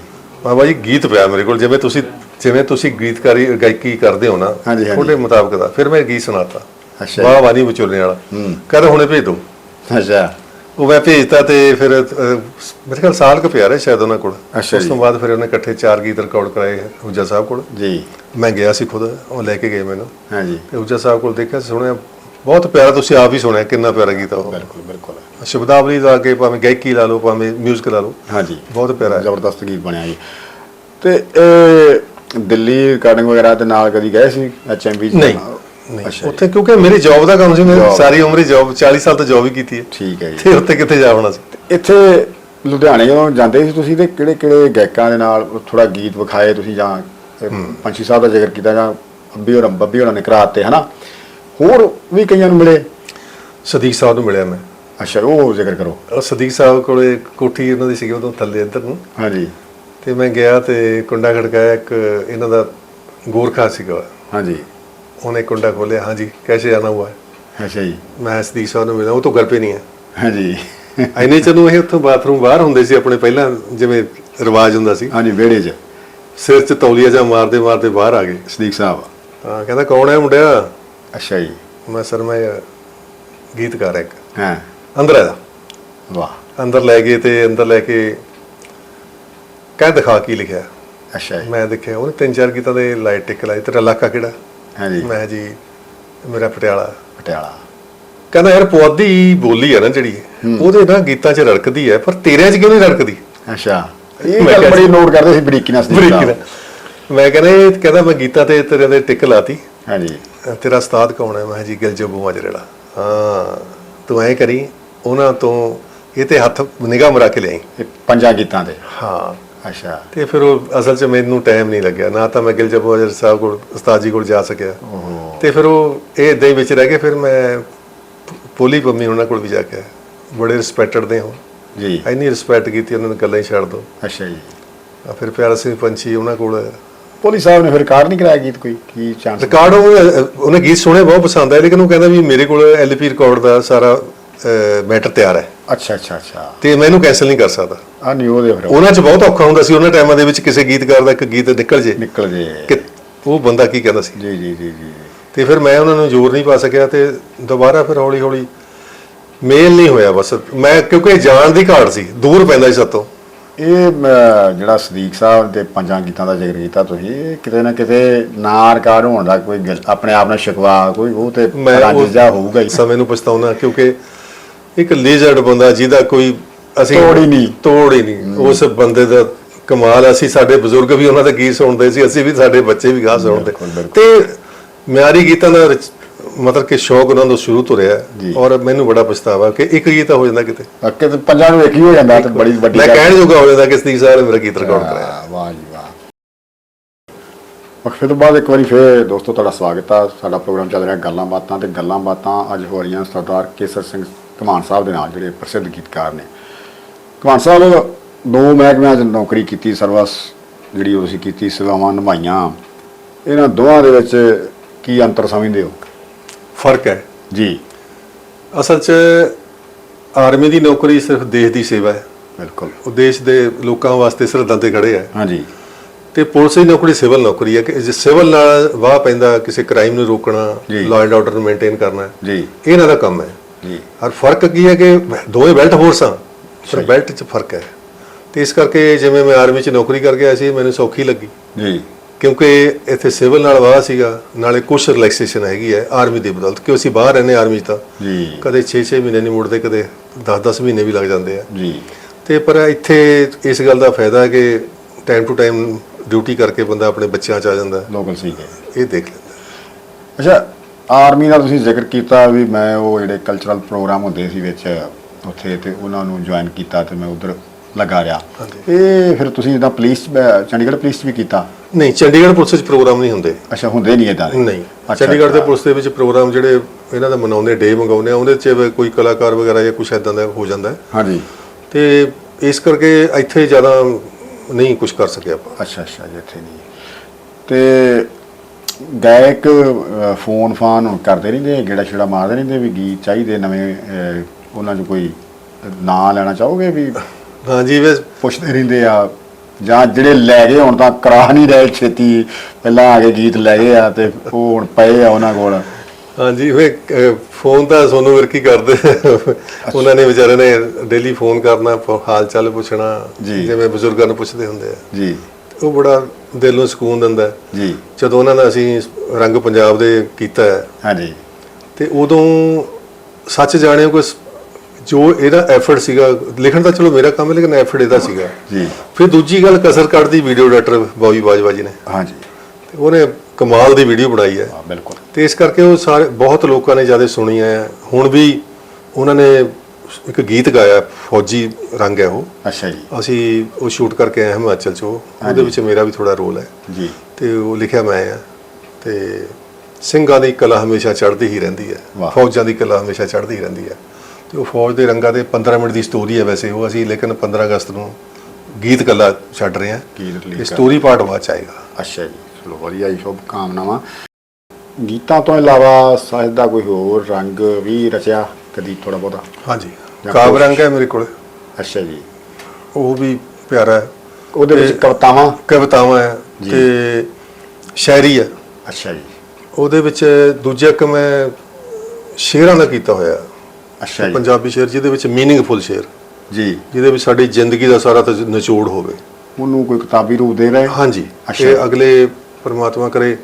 ਮੈਂ ਬਾਈ ਗੀਤ ਪਿਆ ਮੇਰੇ ਕੋਲ। ਜਿਵੇਂ ਤੁਸੀਂ ਜਿਵੇਂ ਤੁਸੀਂ ਗੀਤਕਾਰੀ ਗਾਇਕੀ ਕਰਦੇ ਹੋ ਨਾ ਹਾਂਜੀ, ਹਾਂਜੀ। ਤੁਹਾਡੇ ਮੁਤਾਬਕ ਦਾ। ਫਿਰ ਮੈਂ ਗੀਤ ਸੁਣਾਤਾ। ਅੱਛਾ ਜੀ। ਵਾਹ ਵਾਹ ਨਹੀਂ ਵਿਚੋਲਣੇ ਵਾਲਾ। ਕਹਿੰਦਾ ਹੁਣੇ ਭੇਜ ਦਿਓ ਅੱਛਾ। ਉਹ ਮੈਂ ਭੇਜਤਾ ਤੇ ਫਿਰ ਅਹ, ਮੇਰੇ ਖਿਆਲ ਸਾਲ ਕੁ ਪਿਆ ਰਿਹਾ ਸ਼ਾਇਦ ਉਹਨਾਂ ਕੋਲ। ਅੱਛਾ ਉਸ ਜੀ। ਤੋਂ ਬਾਅਦ ਫਿਰ ਉਹਨੇ ਇਕੱਠੇ ਚਾਰ ਗੀਤ ਰਿਕਾਰਡ ਕਰਾਏ ਹੁਜਾ ਸਾਹਿਬ ਕੋਲ। ਜੀ। ਮੈਂ ਗਿਆ ਸੀ ਖੁਦ ਉਹ ਲੈ ਕੇ ਗਏ ਮੈਨੂੰ। ਹਾਂਜੀ ਤੇ ਹੁਜਾ ਸਾਹਿਬ ਕੋਲ ਦੇਖਿਆ ਸੁਣਿਆ ਬਹੁਤ ਪਿਆਰਾ ਤੁਸੀਂ ਆਪ ਹੀ ਸੁਣਿਆ ਕਿੰਨਾ ਪਿਆਰਾ ਗੀਤ ਆ ਉਹ। ਬਿਲਕੁਲ ਬਿਲਕੁਲ। ਸ਼ਬਦਾਵਲੀ ਦਾ ਕੇ ਭਾਵੇਂ ਗਾਇਕੀ ਲਾ ਲਓ ਭਾਵੇਂ 뮤직 ਲਾ ਲਓ ਹਾਂਜੀ ਬਹੁਤ ਪਿਆਰਾ ਹੈ। ਜ਼ਬਰਦਸਤ ਗੀਤ ਬਣਿਆ ਜੀ। ਤੇ ਇਹ ਦਿੱਲੀ ਰਿਕਾਰਡਿੰਗ ਵਗੈਰਾ ਦੇ ਨਾਲ ਕਦੀ ਗਏ ਸੀ ਐਚਐਮਵੀ ਨਹੀਂ। ਨਹੀਂ ਉੱਥੇ ਕਿਉਂਕਿ ਮੇਰੀ ਜੌਬ ਦਾ ਕੰਮ ਸੀ ਮੈਂ। ਸਾਰੀ ਉਮਰ ਹੀ ਜੌਬ 40 ਸਾਲ ਤੋਂ ਜੌਬ ਹੀ ਕੀਤੀ ਹੈ। ਠੀਕ ਹੈ ਜੀ। ਤੇ ਉੱਥੇ ਕਿੱਥੇ ਜਾਵਣਾ ਸੀ? ਇੱਥੇ ਲੁਧਿਆਣੇ ਜਦੋਂ ਜਾਂਦੇ ਸੀ ਤੁਸੀਂ ਤੇ ਕਿਹੜੇ ਕਿਹੜੇ ਗਾਇਕਾਂ ਦੇ ਨਾਲ ਥੋੜਾ ਗੀਤ ਵਿਖਾਏ ਤੁਸੀਂ ਜਾਂ ਪੰਛੀ ਸਾਹਿਬ ਦਾ ਜ਼ਿਕਰ ਕੀਤਾ ਜਾਂ ਅੱਬੀ ਹੋਰਾਂ ਬੱਬੀ ਹੋਰਾਂ ਨੇ ਕਰਾਤੇ ਹਨਾ? ਹੋਰ ਵੀ ਕਈਆਂ ਨੂੰ ਮਿਲੇ? ਸਦੀਕ ਸਾਹਿਬ ਨੂੰ ਮਿਲਿਆ ਮੈਂ। ਅੱਛਾ ਉਹ ਜ਼ਿਕਰ ਕਰੋ। ਉਹ ਸਦੀਕ ਸਾਹਿਬ ਕੋਲੇ ਕੋਠੀ ਉਹਨਾਂ ਦੀ ਸੀਗੀ ਉਦੋਂ ਥੱਲੇ ਇੱਧਰ ਨੂੰ। ਹਾਂਜੀ। ਤੇ ਮੈਂ ਗਿਆ ਤੇ ਕੁੰਡਾ ਖੜਕਾਇਆ ਇੱਕ ਇਹਨਾਂ ਦਾ ਗੋਰਖਾ ਸੀਗਾ। ਹਾਂਜੀ। ਉਹਨੇ ਕੁੰਡਾ ਖੋਲਿਆ ਹਾਂਜੀ ਕੈਸੇ ਆਣਾ ਹੁਆ ਹੈ ਅੱਛਾ ਜੀ। ਮੈਂ ਸਦੀਕ ਸਾਹਿਬ ਨੂੰ ਮਿਲਿਆ ਉਹ ਤੋਂ ਘਰ ਪੇ ਨਹੀਂ ਹੈ। ਹਾਂਜੀ। ਐਨੇ ਚ ਨੂੰ ਇਹ ਉੱਥੋਂ ਬਾਥਰੂਮ ਬਾਹਰ ਹੁੰਦੇ ਸੀ ਆਪਣੇ ਪਹਿਲਾਂ ਜਿਵੇਂ ਰਿਵਾਜ ਹੁੰਦਾ ਸੀ। ਹਾਂਜੀ ਵਿਹੜੇ 'ਚ। ਸਿਰ 'ਚ ਤੌਲੀਆ ਜਾਂ ਮਾਰਦੇ ਮਾਰਦੇ ਬਾਹਰ ਆ ਗਏ ਸਦੀਕ ਸਾਹਿਬ। ਹਾਂ। ਕਹਿੰਦਾ ਕੌਣ ਹੈ ਮੁੰਡਿਆ? ਅੱਛਾ ਜੀ। ਮੈਂ ਸਰ ਮੈਂ ਗੀਤਕਾਰ ਹਾਂ ਇੱਕ। ਹਾਂ। ਅੰਦਰ ਆ ਜਾ। ਵਾਹ। ਅੰਦਰ ਲੈ ਗਏ ਤੇ ਅੰਦਰ ਲੈ ਕੇ ਕਹਿ ਦਿਖਾ ਕੀ ਲਿਖਿਆ। ਅੱਛਾ ਜੀ। ਮੈਂ ਦੇਖਿਆ ਉਹਨੇ ਤਿੰਨ ਚਾਰ ਗੀਤਾਂ ਦੇ ਲਾਈਟ ਟਿਕ ਲਾਈ ਤੇਰਾ ਇਲਾਕਾ ਕਿਹੜਾ? ਹਾਂਜੀ। ਮੈਂ ਜੀ ਮੇਰਾ ਪਟਿਆਲਾ। ਪਟਿਆਲਾ। ਕਹਿੰਦਾ ਯਾਰ ਪੁਆਧੀ ਬੋਲੀ ਹੈ ਨਾ ਜਿਹੜੀ ਉਹਦੇ ਨਾਲ ਗੀਤਾਂ 'ਚ ਰੜਕਦੀ ਹੈ ਪਰ ਤੇਰਿਆਂ 'ਚ ਕਿਉਂ ਨਹੀਂ ਰੜਕਦੀ? ਅੱਛਾ। ਇਹ ਗੱਲ ਬੜੀ ਨੋਟ ਕਰਦੇ ਸੀ ਬਰੀਕੀ ਨਾਲ ਬਰੀਕੀ ਨਾਲ। ਮੈਂ ਕਹਿੰਦਾ ਇਹ ਕਹਿੰਦਾ ਮੈਂ ਗੀਤਾਂ ਤੇ ਤੇਰੇ ਦੇ ਟਿਕ ਲਾਤੀ। ਹਾਂਜੀ। ਤੇਰਾ ਉਸਤਾਦ ਕੌਣ ਹੈ ਮੈਂ ਜੀ ਗਿਲ ਜੱਬੂ ਮਾਜਰੇੜਾ ਹਾਂ ਤੂੰ ਐਂ ਕਰੀ ਉਹਨਾਂ ਤੋਂ ਇਹ ਤੇ ਹੱਥ ਨਿਗਾਹ ਮਰਾ ਕੇ ਲਿਆਈ। ਪੰਜਾਂ ਗੀਤਾਂ ਦੇ ਹਾਂ ਅੱਛਾ। ਤੇ ਫਿਰ ਉਹ ਅਸਲ 'ਚ ਮੈਨੂੰ ਟਾਈਮ ਨਹੀਂ ਲੱਗਿਆ। ਨਾ ਤਾਂ ਮੈਂ ਗਿਲ ਜੱਬੂ ਮਾਜਰ ਸਾਹਿਬ ਕੋਲ ਉਸਤਾਦ ਜੀ ਕੋਲ ਜਾ ਸਕਿਆ। ਤੇ ਫਿਰ ਉਹ ਇਹ ਏਦਾਂ ਹੀ ਵਿੱਚ ਰਹਿ ਗਏ ਫਿਰ ਮੈਂ ਪੋਲੀ ਪੰਮੀ ਉਹਨਾਂ ਕੋਲ ਵੀ ਜਾ ਕੇ। ਬੜੇ ਰਿਸਪੈਕਟਡ ਨੇ ਉਹ। ਜੀ। ਇੰਨੀ ਰਿਸਪੈਕਟ ਕੀਤੀ ਉਹਨਾਂ ਨੇ ਗੱਲਾਂ ਹੀ ਛੱਡ ਦੋ। ਅੱਛਾ ਜੀ। ਆ ਫਿਰ ਪਿਆਰਾ ਸਿੰਘ ਪੰਛੀ ਉਹਨਾਂ ਕੋਲ ਪੁਲਿਸ ਸਾਹਿਬ ਨੇ ਫਿਰ ਕਾਰ ਨਹੀਂ ਕਰਾਇਆ ਗੀਤ ਕੋਈ? ਕੀ ਚਾਂਸ ਰਿਕਾਰਡ ਉਹ ਉਹਨੇ ਗੀਤ ਸੁਣੇ ਬਹੁਤ ਪਸੰਦ ਆਏ ਲੇਕਿਨ ਉਹ ਕਹਿੰਦਾ ਵੀ ਮੇਰੇ ਕੋਲ ਐਲਪੀ ਰਿਕਾਰਡ ਦਾ ਸਾਰਾ ਮੈਟਰ ਤਿਆਰ ਹੈ। ਅੱਛਾ ਅੱਛਾ ਅੱਛਾ। ਤੇ ਮੈਂ ਇਹਨੂੰ ਕੈਨਸਲ ਨਹੀਂ ਕਰ ਸਕਦਾ। ਆ ਨਹੀਂ ਉਹਦੇ ਫਿਰ ਉਹਨਾਂ 'ਚ ਬਹੁਤ ਔਖਾ ਹੁੰਦਾ ਸੀ ਉਹਨਾਂ ਟਾਈਮਾਂ ਦੇ ਵਿੱਚ ਕਿਸੇ ਗੀਤਕਾਰ ਦਾ ਇੱਕ ਗੀਤ ਨਿਕਲ ਜੇ। ਨਿਕਲ ਜੇ। ਕਿ ਉਹ ਬੰਦਾ ਕੀ ਕਹਿੰਦਾ ਸੀ। ਜੀ ਜੀ ਜੀ ਜੀ। ਤੇ ਫਿਰ ਮੈਂ ਉਹਨਾਂ ਨੂੰ ਜ਼ੋਰ ਨਹੀਂ ਪਾ ਸਕਿਆ ਤੇ ਦੁਬਾਰਾ ਫਿਰ ਹੌਲੀ ਹੌਲੀ ਮੇਲ ਨਹੀਂ ਹੋਇਆ ਬਸ। ਮੈਂ ਕਿਉਂਕਿ ਜਾਣ ਦੀ ਘਾਟ ਸੀ ਦੂਰ ਪੈਂਦਾ ਸੀ ਸਾਤੋਂ ਇਹ ਜਿਹੜਾ ਸਦੀਕ ਸਾਹਿਬ ਦੇ ਪੰਜਾਂ ਗੀਤਾਂ ਦਾ ਜ਼ਿਕਰ ਕੀਤਾ ਤੁਸੀਂ ਇਹ ਕਿਤੇ ਨਾ ਕਿਤੇ ਨਾ ਰਿਕਾਰਡ ਹੋਣ ਦਾ ਕੋਈ ਆਪਣੇ ਆਪ ਨਾਲ ਸ਼ਿਕਵਾ ਕੋਈ ਉਹ ਤੇ ਰਾਂਝਾ ਹੋਊਗਾ ਹੀ। ਸਮੇਂ ਨੂੰ ਪਛਤਾਉਣਾ ਕਿਉਂਕਿ ਇੱਕ ਲੇਜਰਡ ਬੰਦਾ ਜਿਹਦਾ ਕੋਈ ਅਸੀਂ ਤੋੜ ਹੀ ਨਹੀਂ। ਤੋੜ ਹੀ ਨਹੀਂ ਉਸ ਬੰਦੇ ਦਾ ਕਮਾਲ। ਅਸੀਂ ਸਾਡੇ ਬਜ਼ੁਰਗ ਵੀ ਉਹਨਾਂ ਦੇ ਗੀਤ ਸੁਣਦੇ ਸੀ ਅਸੀਂ ਵੀ ਸਾਡੇ ਬੱਚੇ ਵੀ ਗਾ ਸੁਣਦੇ। ਤੇ ਮਿਆਰੀ ਗੀਤਾਂ ਦਾ ਮਤਲਬ ਕਿ ਸ਼ੌਕ ਉਹਨਾਂ ਤੋਂ ਸ਼ੁਰੂ ਤੋਂ ਰਿਹਾ। ਔਰ ਮੈਨੂੰ ਬੜਾ ਪਛਤਾਵਾ ਕਿ ਇੱਕ ਗੀਤ ਹੋ ਜਾਂਦਾ ਕਿਤੇ ਅੱਕੇ ਤੇ ਪੰਜਾਂ ਨੂੰ ਇੱਕ ਹੀ ਹੋ ਜਾਂਦਾ ਤੇ ਬੜੀ ਵੱਡੀ ਮੈਂ। ਕਹਿਣ ਜੋਗਾ ਹੋ ਜਾਂਦਾ ਕਿ ਸਦੀਕ ਸਾਹਿਬ ਨੇ ਮੇਰਾ ਗੀਤ ਰਿਕਾਰਡ ਕਰਾਇਆ ਵਾਹ, ਵਾਹ ਜੀ ਵਾਹ ਵਕਫੇ ਤੋਂ ਬਾਅਦ ਇੱਕ ਵਾਰੀ ਫੇਰ ਦੋਸਤੋ ਤੁਹਾਡਾ ਸਵਾਗਤ ਆ ਸਾਡਾ ਪ੍ਰੋਗਰਾਮ ਚੱਲ ਰਿਹਾ ਗੱਲਾਂ ਬਾਤਾਂ ਤੇ ਗੱਲਾਂ ਬਾਤਾਂ ਅੱਜ ਹੋ ਰਹੀਆਂ ਸਰਦਾਰ ਕੇਸਰ ਸਿੰਘ ਘਮਾਨ ਸਾਹਿਬ ਦੇ ਨਾਲ ਜਿਹੜੇ ਪ੍ਰਸਿੱਧ ਗੀਤਕਾਰ ਨੇ। ਘਮਾਨ ਸਾਹਿਬ ਦੋ ਮਹਿਕਮਿਆਂ 'ਚ ਨੌਕਰੀ ਕੀਤੀ ਸਰਵਿਸ ਜਿਹੜੀ ਤੁਸੀਂ ਕੀਤੀ ਸੇਵਾਵਾਂ ਨਿਭਾਈਆਂ। ਇਹਨਾਂ ਦੋਵਾਂ ਦੇ ਵਿੱਚ ਕੀ ਅੰਤਰ ਸਮਝਦੇ ਹੋ? ਫ਼ਰਕ ਹੈ। ਜੀ। ਅਸਲ 'ਚ ਆਰਮੀ ਦੀ ਨੌਕਰੀ ਸਿਰਫ ਦੇਸ਼ ਦੀ ਸੇਵਾ ਹੈ। ਬਿਲਕੁਲ। ਉਹ ਦੇਸ਼ ਦੇ ਲੋਕਾਂ ਵਾਸਤੇ ਸਰਹੱਦਾਂ ਤੇ ਖੜੇ ਹੈ। ਹਾਂਜੀ। ਤੇ ਪੁਲਿਸ ਦੀ ਨੌਕਰੀ ਸਿਵਲ ਨੌਕਰੀ ਹੈ। ਕਿ ਜੇ ਸਿਵਲ ਨਾਲ ਵਾਹ ਪੈਂਦਾ ਕਿਸੇ ਕ੍ਰਾਈਮ ਨੂੰ ਰੋਕਣਾ। ਲਾਅ ਐਂਡ ਆਰਡਰ ਨੂੰ ਮੇਨਟੇਨ ਕਰਨਾ ਜੀ। ਇਹ ਇਹਨਾਂ ਦਾ ਕੰਮ ਹੈ। ਜੀ। ਔਰ ਫ਼ਰਕ ਕੀ ਹੈ ਕਿ ਦੋਵੇਂ ਬੈਲਟ ਫੋਰਸਾਂ ਪਰ ਬੈਲਟ 'ਚ ਫ਼ਰਕ ਹੈ। ਤੇ ਇਸ ਕਰਕੇ ਜਿਵੇਂ ਮੈਂ ਆਰਮੀ 'ਚ ਨੌਕਰੀ ਕਰ ਗਿਆ ਸੀ ਮੈਨੂੰ ਸੌਖੀ ਲੱਗੀ। ਜੀ। ਕਿਉਂਕਿ ਇੱਥੇ ਸਿਵਲ ਨਾਲ ਵਾਹ ਸੀਗਾ ਨਾਲੇ ਕੁਝ ਰਿਲੈਕਸੇਸ਼ਨ ਹੈਗੀ ਹੈ ਆਰਮੀ ਦੀ ਬਦੌਲਤ ਕਿ ਅਸੀਂ ਬਾਹਰ ਰਹਿੰਦੇ ਆਰਮੀ 'ਚ ਤਾਂ। ਜੀ। ਕਦੇ 6-6 ਮਹੀਨੇ ਨਹੀਂ ਮੁੜਦੇ ਕਦੇ 10-10 ਮਹੀਨੇ ਵੀ ਲੱਗ ਜਾਂਦੇ ਆ। ਜੀ। ਤੇ ਪਰ ਇੱਥੇ ਇਸ ਗੱਲ ਦਾ ਫਾਇਦਾ ਹੈ ਕਿ ਟਾਈਮ ਟੂ ਟਾਈਮ ਡਿਊਟੀ ਕਰਕੇ ਬੰਦਾ ਆਪਣੇ ਬੱਚਿਆਂ 'ਚ ਆ ਜਾਂਦਾ। ਲੋਕਲ ਸੀ ਹੈ ਇਹ ਦੇਖ ਲੈਂਦਾ। ਅੱਛਾ ਆਰਮੀ ਦਾ ਤੁਸੀਂ ਜ਼ਿਕਰ ਕੀਤਾ ਵੀ ਮੈਂ ਉਹ ਜਿਹੜੇ ਕਲਚਰਲ ਪ੍ਰੋਗਰਾਮ ਹੁੰਦੇ ਸੀ ਵਿੱਚ ਉੱਥੇ ਤੇ ਉਹਨਾਂ ਨੂੰ ਜੁਆਇਨ ਕੀਤਾ ਤੇ ਮੈਂ ਉਧਰ ਲੱਗਾ ਰਿਹਾ। ਇਹ ਫਿਰ ਤੁਸੀਂ ਜਿੱਦਾਂ ਪੁਲਿਸ ਚੰਡੀਗੜ੍ਹ ਪੁਲਿਸ ਵੀ ਕੀਤਾ? ਨਹੀਂ ਚੰਡੀਗੜ੍ਹ ਪੁਲਿਸ 'ਚ ਪ੍ਰੋਗਰਾਮ ਨਹੀਂ ਹੁੰਦੇ। ਅੱਛਾ ਹੁੰਦੇ ਨਹੀਂ ਇਦਾਂ ਨਹੀਂ। ਚੰਡੀਗੜ੍ਹ ਦੇ ਪੁਲਿਸ ਦੇ ਵਿੱਚ ਪ੍ਰੋਗਰਾਮ ਜਿਹੜੇ ਇਹਨਾਂ ਦਾ ਮਨਾਉਂਦੇ ਡੇ ਮੰਗਾਉਂਦੇ ਆ ਉਹਦੇ 'ਚ ਕੋਈ ਕਲਾਕਾਰ ਵਗੈਰਾ ਜਾਂ ਕੁਝ ਐਦਾਂ ਦਾ ਹੋ ਜਾਂਦਾ। ਹਾਂਜੀ। ਤੇ ਇਸ ਕਰਕੇ ਇੱਥੇ ਜ਼ਿਆਦਾ ਨਹੀਂ ਕੁਝ ਕਰ ਸਕਿਆ ਆਪਾਂ। ਅੱਛਾ ਅੱਛਾ ਜੀ ਇੱਥੇ ਨਹੀਂ। ਤੇ ਗਾਇਕ ਫੋਨ ਫਾਨ ਹੁਣ ਕਰਦੇ ਰਹਿੰਦੇ ਗੇੜਾ ਛੇੜਾ ਮਾਰਦੇ ਰਹਿੰਦੇ ਵੀ ਗੀਤ ਚਾਹੀਦੇ ਨਵੇਂ ਉਹਨਾਂ 'ਚ ਕੋਈ ਨਾਂ ਲੈਣਾ ਚਾਹੋਗੇ ਵੀ ਹਾਂਜੀ ਵੇ ਪੁੱਛਦੇ ਰਹਿੰਦੇ ਆ? ਜਾਂ ਜਿਹੜੇ ਲੈ ਗਏ ਹੁਣ ਤਾਂ ਕਰਾ ਨਹੀਂ ਰਹੇ ਛੇਤੀ ਪਹਿਲਾਂ ਆ ਕੇ ਗੀਤ ਲੈ ਗਏ ਆ ਤੇ ਉਹ ਹੁਣ ਪਏ ਆ ਉਹਨਾਂ ਕੋਲ? ਹਾਂਜੀ ਅਹ, ਫੋਨ ਤਾਂ ਸੋਨੂੰ ਵਰਕੀ ਕਰਦੇ? ਉਹਨਾਂ ਨੇ ਵਿਚਾਰੇ ਨੇ ਡੇਲੀ ਫੋਨ ਕਰਨਾ ਹਾਲ ਚਾਲ ਪੁੱਛਣਾ। ਜਿਵੇਂ ਬਜ਼ੁਰਗਾਂ ਨੂੰ ਪੁੱਛਦੇ ਹੁੰਦੇ ਆ। ਜੀ। ਉਹ ਬੜਾ ਦਿਲ ਨੂੰ ਸਕੂਨ ਦਿੰਦਾ ਹੈ। ਜੀ। ਜਦੋਂ ਉਹਨਾਂ ਦਾ ਅਸੀਂ ਰੰਗ ਪੰਜਾਬ ਦੇ ਕੀਤਾ ਹੈ, ਹਾਂਜੀ। ਤੇ ਉਦੋਂ ਸੱਚ ਜਾਣਿਓ ਕੋਈ ਜੋ ਇਹਦਾ ਐਫਰਟ ਸੀਗਾ ਲਿਖਣ ਦਾ ਚਲੋ ਮੇਰਾ ਕੰਮ ਹੈ ਲੇਕਿਨ ਐਫਰਟ ਇਹਦਾ ਸੀਗਾ। ਜੀ। ਫਿਰ ਦੂਜੀ ਗੱਲ ਕਸਰ ਕੱਢਦੀ ਵੀਡੀਓ ਡਾਇਰੈਕਟਰ ਬੌਬੀ ਬਾਜਵਾ ਜੀ ਨੇ। ਹਾਂਜੀ। ਤੇ ਉਹਨੇ ਕਮਾਲ ਦੀ ਵੀਡੀਓ ਬਣਾਈ ਹੈ। ਹਾਂ ਬਿਲਕੁਲ। ਤੇ ਇਸ ਕਰਕੇ ਉਹ ਸਾਰੇ ਬਹੁਤ ਲੋਕਾਂ ਨੇ ਜ਼ਿਆਦਾ ਸੁਣੀ ਹੈ। ਹੁਣ ਵੀ ਉਹਨਾਂ ਨੇ ਇੱਕ ਗੀਤ ਗਾਇਆ ਫੌਜੀ ਰੰਗ ਹੈ ਉਹ। ਅੱਛਾ ਜੀ। ਅਸੀਂ ਉਹ ਸ਼ੂਟ ਕਰਕੇ ਆਏ ਹਿਮਾਚਲ ਚ ਉਹ ਉਹਦੇ ਵਿੱਚ ਮੇਰਾ ਵੀ ਥੋੜਾ ਰੋਲ ਹੈ। ਜੀ। ਤੇ ਉਹ ਲਿਖਿਆ ਮੈਂ ਆ। ਤੇ ਸਿੰਘਾਂ ਦੀ ਕਲਾ ਹਮੇਸ਼ਾ ਚੜ੍ਹਦੀ ਹੀ ਰਹਿੰਦੀ ਹੈ। ਫੌਜਾਂ ਦੀ ਕਲਾ ਹਮੇਸ਼ਾ ਚੜ੍ਹਦੀ ਹੀ ਰਹਿੰਦੀ ਹੈ। ਤੇ ਉਹ ਫੌਜ ਦੇ ਰੰਗਾਂ ਦੇ 15 ਮਿੰਟ ਦੀ ਸਟੋਰੀ ਹੈ ਵੈਸੇ ਉਹ। ਅਸੀਂ ਲੇਕਿਨ 15 ਅਗਸਤ ਨੂੰ ਗੀਤ ਕਲਾ ਛੱਡ ਰਹੇ ਹਾਂ। ਤੇ ਸਟੋਰੀ ਪਾਰਟ ਬਾਅਦ ਚ ਆਏਗਾ। ਅੱਛਾ ਜੀ। ਚਲੋ ਵਧੀਆ ਜੀ ਸ਼ੁਭ ਕਾਮਨਾਵਾਂ ਗੀਤਾਂ ਤੋਂ ਇਲਾਵਾ ਸਾਹਿਤ ਦਾ ਕੋਈ ਹੋਰ ਰੰਗ ਵੀ ਰਚਿਆ? ਕਦੀ ਥੋੜਾ ਬਹੁਤਾ? ਹਾਂਜੀ। ਜਾਂ ਕੁਛ। ਰੰਗ ਹੈ ਮੇਰੇ ਕੋਲ। ਅੱਛਾ ਜੀ। ਉਹ ਵੀ ਪਿਆਰਾ ਹੈ। ਉਹਦੇ ਵਿੱਚ ਕਵਿਤਾਵਾਂ? ਕਵਿਤਾਵਾਂ ਹੈ। ਤੇ ਸ਼ਾਇਰੀ ਹੈ। ਅੱਛਾ ਜੀ। ਉਹਦੇ ਵਿੱਚ ਦੂਜਾ ਇੱਕ ਮੈਂ ਸ਼ੇਰਾਂ ਦਾ ਕੀਤਾ ਹੋਇਆ। ਅੱਛਾ ਜੀ। ਪੰਜਾਬੀ ਸ਼ੇਰ ਜਿਹਦੇ ਵਿੱਚ ਮੀਨਿੰਗਫੁਲ ਸ਼ੇਰ। ਜੀ। ਜਿਹਦੇ ਵਿੱਚ ਸਾਡੀ ਜ਼ਿੰਦਗੀ ਦਾ ਸਾਰਾ ਨਿਚੋੜ ਹੋਵੇ। ਉਹਨੂੰ ਕੋਈ ਕਿਤਾਬੀ ਰੂਪ ਦੇ ਰਹੇ? ਹਾਂਜੀ। ਅੱਛਾ। ਇਹ ਅਗਲੇ ਪਰਮਾਤਮਾ ਕਰੇ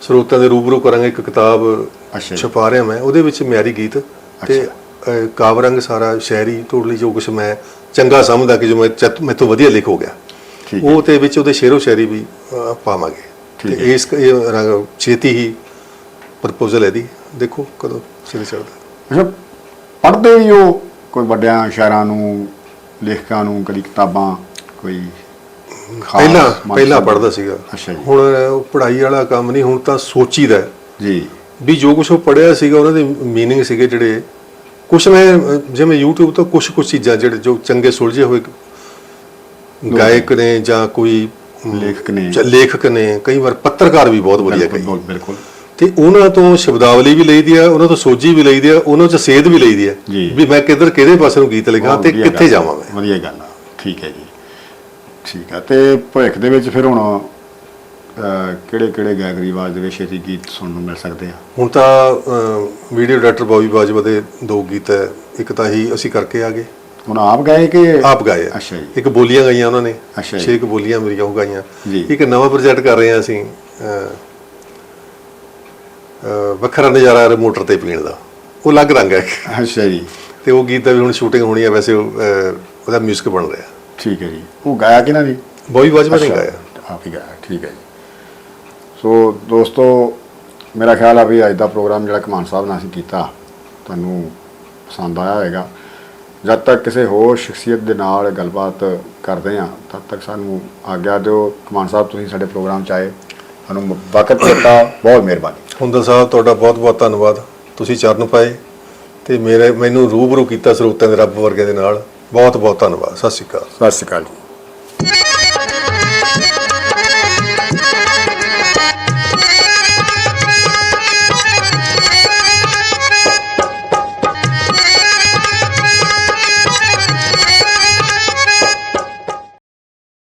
ਸਰੋਤਿਆਂ ਦੇ ਰੂਬਰੂ ਕਰਾਂਗੇ ਇੱਕ ਕਿਤਾਬ। ਛਪਾ ਰਿਹਾ ਮੈਂ। ਉਹਦੇ ਵਿੱਚ ਮਿਆਰੀ ਗੀਤ ਤੇ ਕਾਵਰੰਗ ਸਾਰਾ ਸ਼ਹਿਰੀ ਟੋਟਲੀ ਜੋ ਕੁਝ ਮੈਂ ਚੰਗਾ ਸਮਝਦਾ ਕਿ ਜੋ ਮੈਂ ਮੈਥੋਂ ਵਧੀਆ ਲਿਖ ਹੋ ਗਿਆ। ਉਹ ਤੇ ਵਿੱਚ ਉਹਦੇ ਸ਼ੇਰੋ ਸ਼ਾਇਰੀ ਵੀ ਪਾਵਾਂਗੇ। ਤੇ ਇਸ ਛੇਤੀ ਹੀ ਪ੍ਰਪੋਜ਼ਲ ਹੈ ਦੀ ਦੇਖੋ ਕਦੋਂ ਸਿਰੇ ਚੜਦਾ ਅੱਛਾ ਪੜਦੇ ਹੀ ਉਹ ਕੋਈ ਵੱਡਿਆਂ ਸ਼ਾਇਰਾਂ ਨੂੰ ਲੇਖਕਾਂ ਨੂੰ ਕਦੀ ਕਿਤਾਬਾਂ ਕੋਈ ਪਹਿਲਾਂ ਪਹਿਲਾਂ ਪੜਦਾ ਸੀਗਾ। ਹੁਣ ਪੜ੍ਹਾਈ ਵਾਲਾ ਕੰਮ ਨਹੀਂ ਹੁਣ ਤਾਂ ਸੋਚੀਦਾ ਜੀ। ਵੀ ਜੋ ਕੁਝ ਉਹ ਪੜਿਆ ਸੀਗਾ ਉਹਨਾਂ ਦੇ ਮੀਨਿੰਗ ਸੀਗੇ ਜਿਹੜੇ ਕੁਝ ਮੈਂ ਅਹ, ਜਿਵੇਂ YouTube ਤੋਂ ਕੁਝ ਕੁਝ ਚੀਜ਼ਾਂ ਜਿਹੜੇ ਜੋ ਚੰਗੇ ਸੁਲਝੇ ਹੋਏ ਗਾਇਕ ਨੇ ਜਾਂ ਕੋਈ ਲੇਖਕ ਨੇ। ਜਾਂ ਲੇਖਕ ਨੇ ਕਈ ਵਾਰ ਪੱਤਰਕਾਰ ਵੀ ਬਹੁਤ ਵਧੀਆ ਕਈ ਬਿਲਕੁਲ ਬਿਲਕੁਲ ਤੇ ਉਹਨਾਂ ਤੋਂ ਸ਼ਬਦਾਵਲੀ ਵੀ ਲਈਦੀ ਆ ਉਹਨਾਂ ਤੋਂ ਸੋਝੀ ਵੀ ਲਈਦੀ ਆ ਉਹਨਾਂ ਚ ਸੇਧ ਵੀ ਲਈਦੀ ਆ ਜੀ। ਵੀ ਮੈਂ ਕਿੱਧਰ ਕਿਹਦੇ ਪਾਸੇ ਨੂੰ ਗੀਤ ਲਿਖਾਂ ਬਹੁਤ ਤੇ ਵਧੀਆ ਕਿੱਥੇ ਗੱਲ ਆ, ਜਾਵਾਂ ਮੈਂ ਵਧੀਆ ਗੱਲ ਆ ਠੀਕ ਹੈ ਜੀ ਠੀਕ ਆ ਤੇ ਭਵਿੱਖ ਦੇ ਵਿੱਚ ਫਿਰ ਹੁਣ ਕਿਹੜੇ ਕਿਹੜੇ ਗਾਇਕ ਰਿਵਾਜ ਦੇ ਵਿੱਚ ਛੇਤੀ ਗੀਤ ਸੁਣਨ ਨੂੰ ਮਿਲ ਸਕਦੇ ਆ? ਹੁਣ ਤਾਂ ਵੀਡੀਓ ਡਾਇਰੈਕਟਰ ਬੌਬੀ ਬਾਜਵਾ ਦੇ ਦੋ ਗੀਤ ਹੈ। ਇੱਕ ਤਾਂ ਹੀ ਅਸੀਂ ਕਰਕੇ ਆ ਗਏ। ਹੁਣ ਆਪ ਗਾਏ ਕਿ ਆਪ ਗਾਏ। ਅੱਛਾ ਜੀ। ਇੱਕ ਬੋਲੀਆਂ ਗਾਈਆਂ ਉਹਨਾਂ ਨੇ। ਅੱਛਾ ਜੀ। ਛੇ ਕੁ ਬੋਲੀਆਂ ਮੇਰੀਆਂ ਉਹ ਗਾਈਆਂ। ਇੱਕ ਨਵਾਂ ਪ੍ਰੋਜੈਕਟ ਕਰ ਰਹੇ ਆ ਅਸੀਂ ਵੱਖਰਾ ਨਜ਼ਾਰਾ ਮੋਟਰ ਤੇ ਪੀਣ ਦਾ। ਉਹ ਅਲੱਗ ਰੰਗ ਹੈ। ਅੱਛਾ ਜੀ। ਤੇ ਉਹ ਗੀਤ ਦਾ ਵੀ ਹੁਣ ਸ਼ੂਟਿੰਗ ਹੋਣੀ ਹੈ ਵੈਸੇ ਉਹਦਾ 뮤직 ਬਣ ਰਿਹਾ। ਠੀਕ ਹੈ ਜੀ। ਉਹ ਗਾਇਆ ਕਿਹਨਾਂ ਦੀ ਬੌਬੀ ਬਾਜਵਾ ਨੇ ਗਾਇਆ। ਆਪ ਹੀ ਗਾਇਆ। ਠੀਕ ਹੈ ਜੀ। ਸੋ ਦੋਸਤੋ ਮੇਰਾ ਖਿਆਲ ਆ ਵੀ ਅੱਜ ਦਾ ਪ੍ਰੋਗਰਾਮ ਜਿਹੜਾ ਕਮਾਨ ਸਾਹਿਬ ਨਾਲ ਅਸੀਂ ਕੀਤਾ ਤੁਹਾਨੂੰ ਪਸੰਦ ਆਇਆ ਹੋਵੇਗਾ। ਜਦ ਤੱਕ ਕਿਸੇ ਹੋਰ ਸ਼ਖਸੀਅਤ ਦੇ ਨਾਲ ਗੱਲਬਾਤ ਕਰਦੇ ਹਾਂ ਤਦ ਤੱਕ ਸਾਨੂੰ ਆਗਿਆ ਦਿਓ। ਕਮਾਨ ਸਾਹਿਬ ਤੁਸੀਂ ਸਾਡੇ ਪ੍ਰੋਗਰਾਮ 'ਚ ਆਏ ਤੁਹਾਨੂੰ ਵਕਤ ਦਿੱਤਾ ਬਹੁਤ ਮਿਹਰਬਾਨੀ। ਹੁੰਦਲ ਸਾਹਿਬ ਤੁਹਾਡਾ ਬਹੁਤ ਬਹੁਤ ਧੰਨਵਾਦ। ਤੁਸੀਂ ਚਰਨ ਪਾਏ ਤੇ ਮੇਰੇ ਮੈਨੂੰ ਰੂਬਰੂ ਕੀਤਾ ਸਰੋਤਿਆਂ ਦੇ ਰੱਬ ਵਰਗੇ ਦੇ ਨਾਲ। ਬਹੁਤ ਬਹੁਤ ਧੰਨਵਾਦ। ਸਤਿ ਸ਼੍ਰੀ ਅਕਾਲ। ਸਤਿ ਸ਼੍ਰੀ ਅਕਾਲ ਜੀ।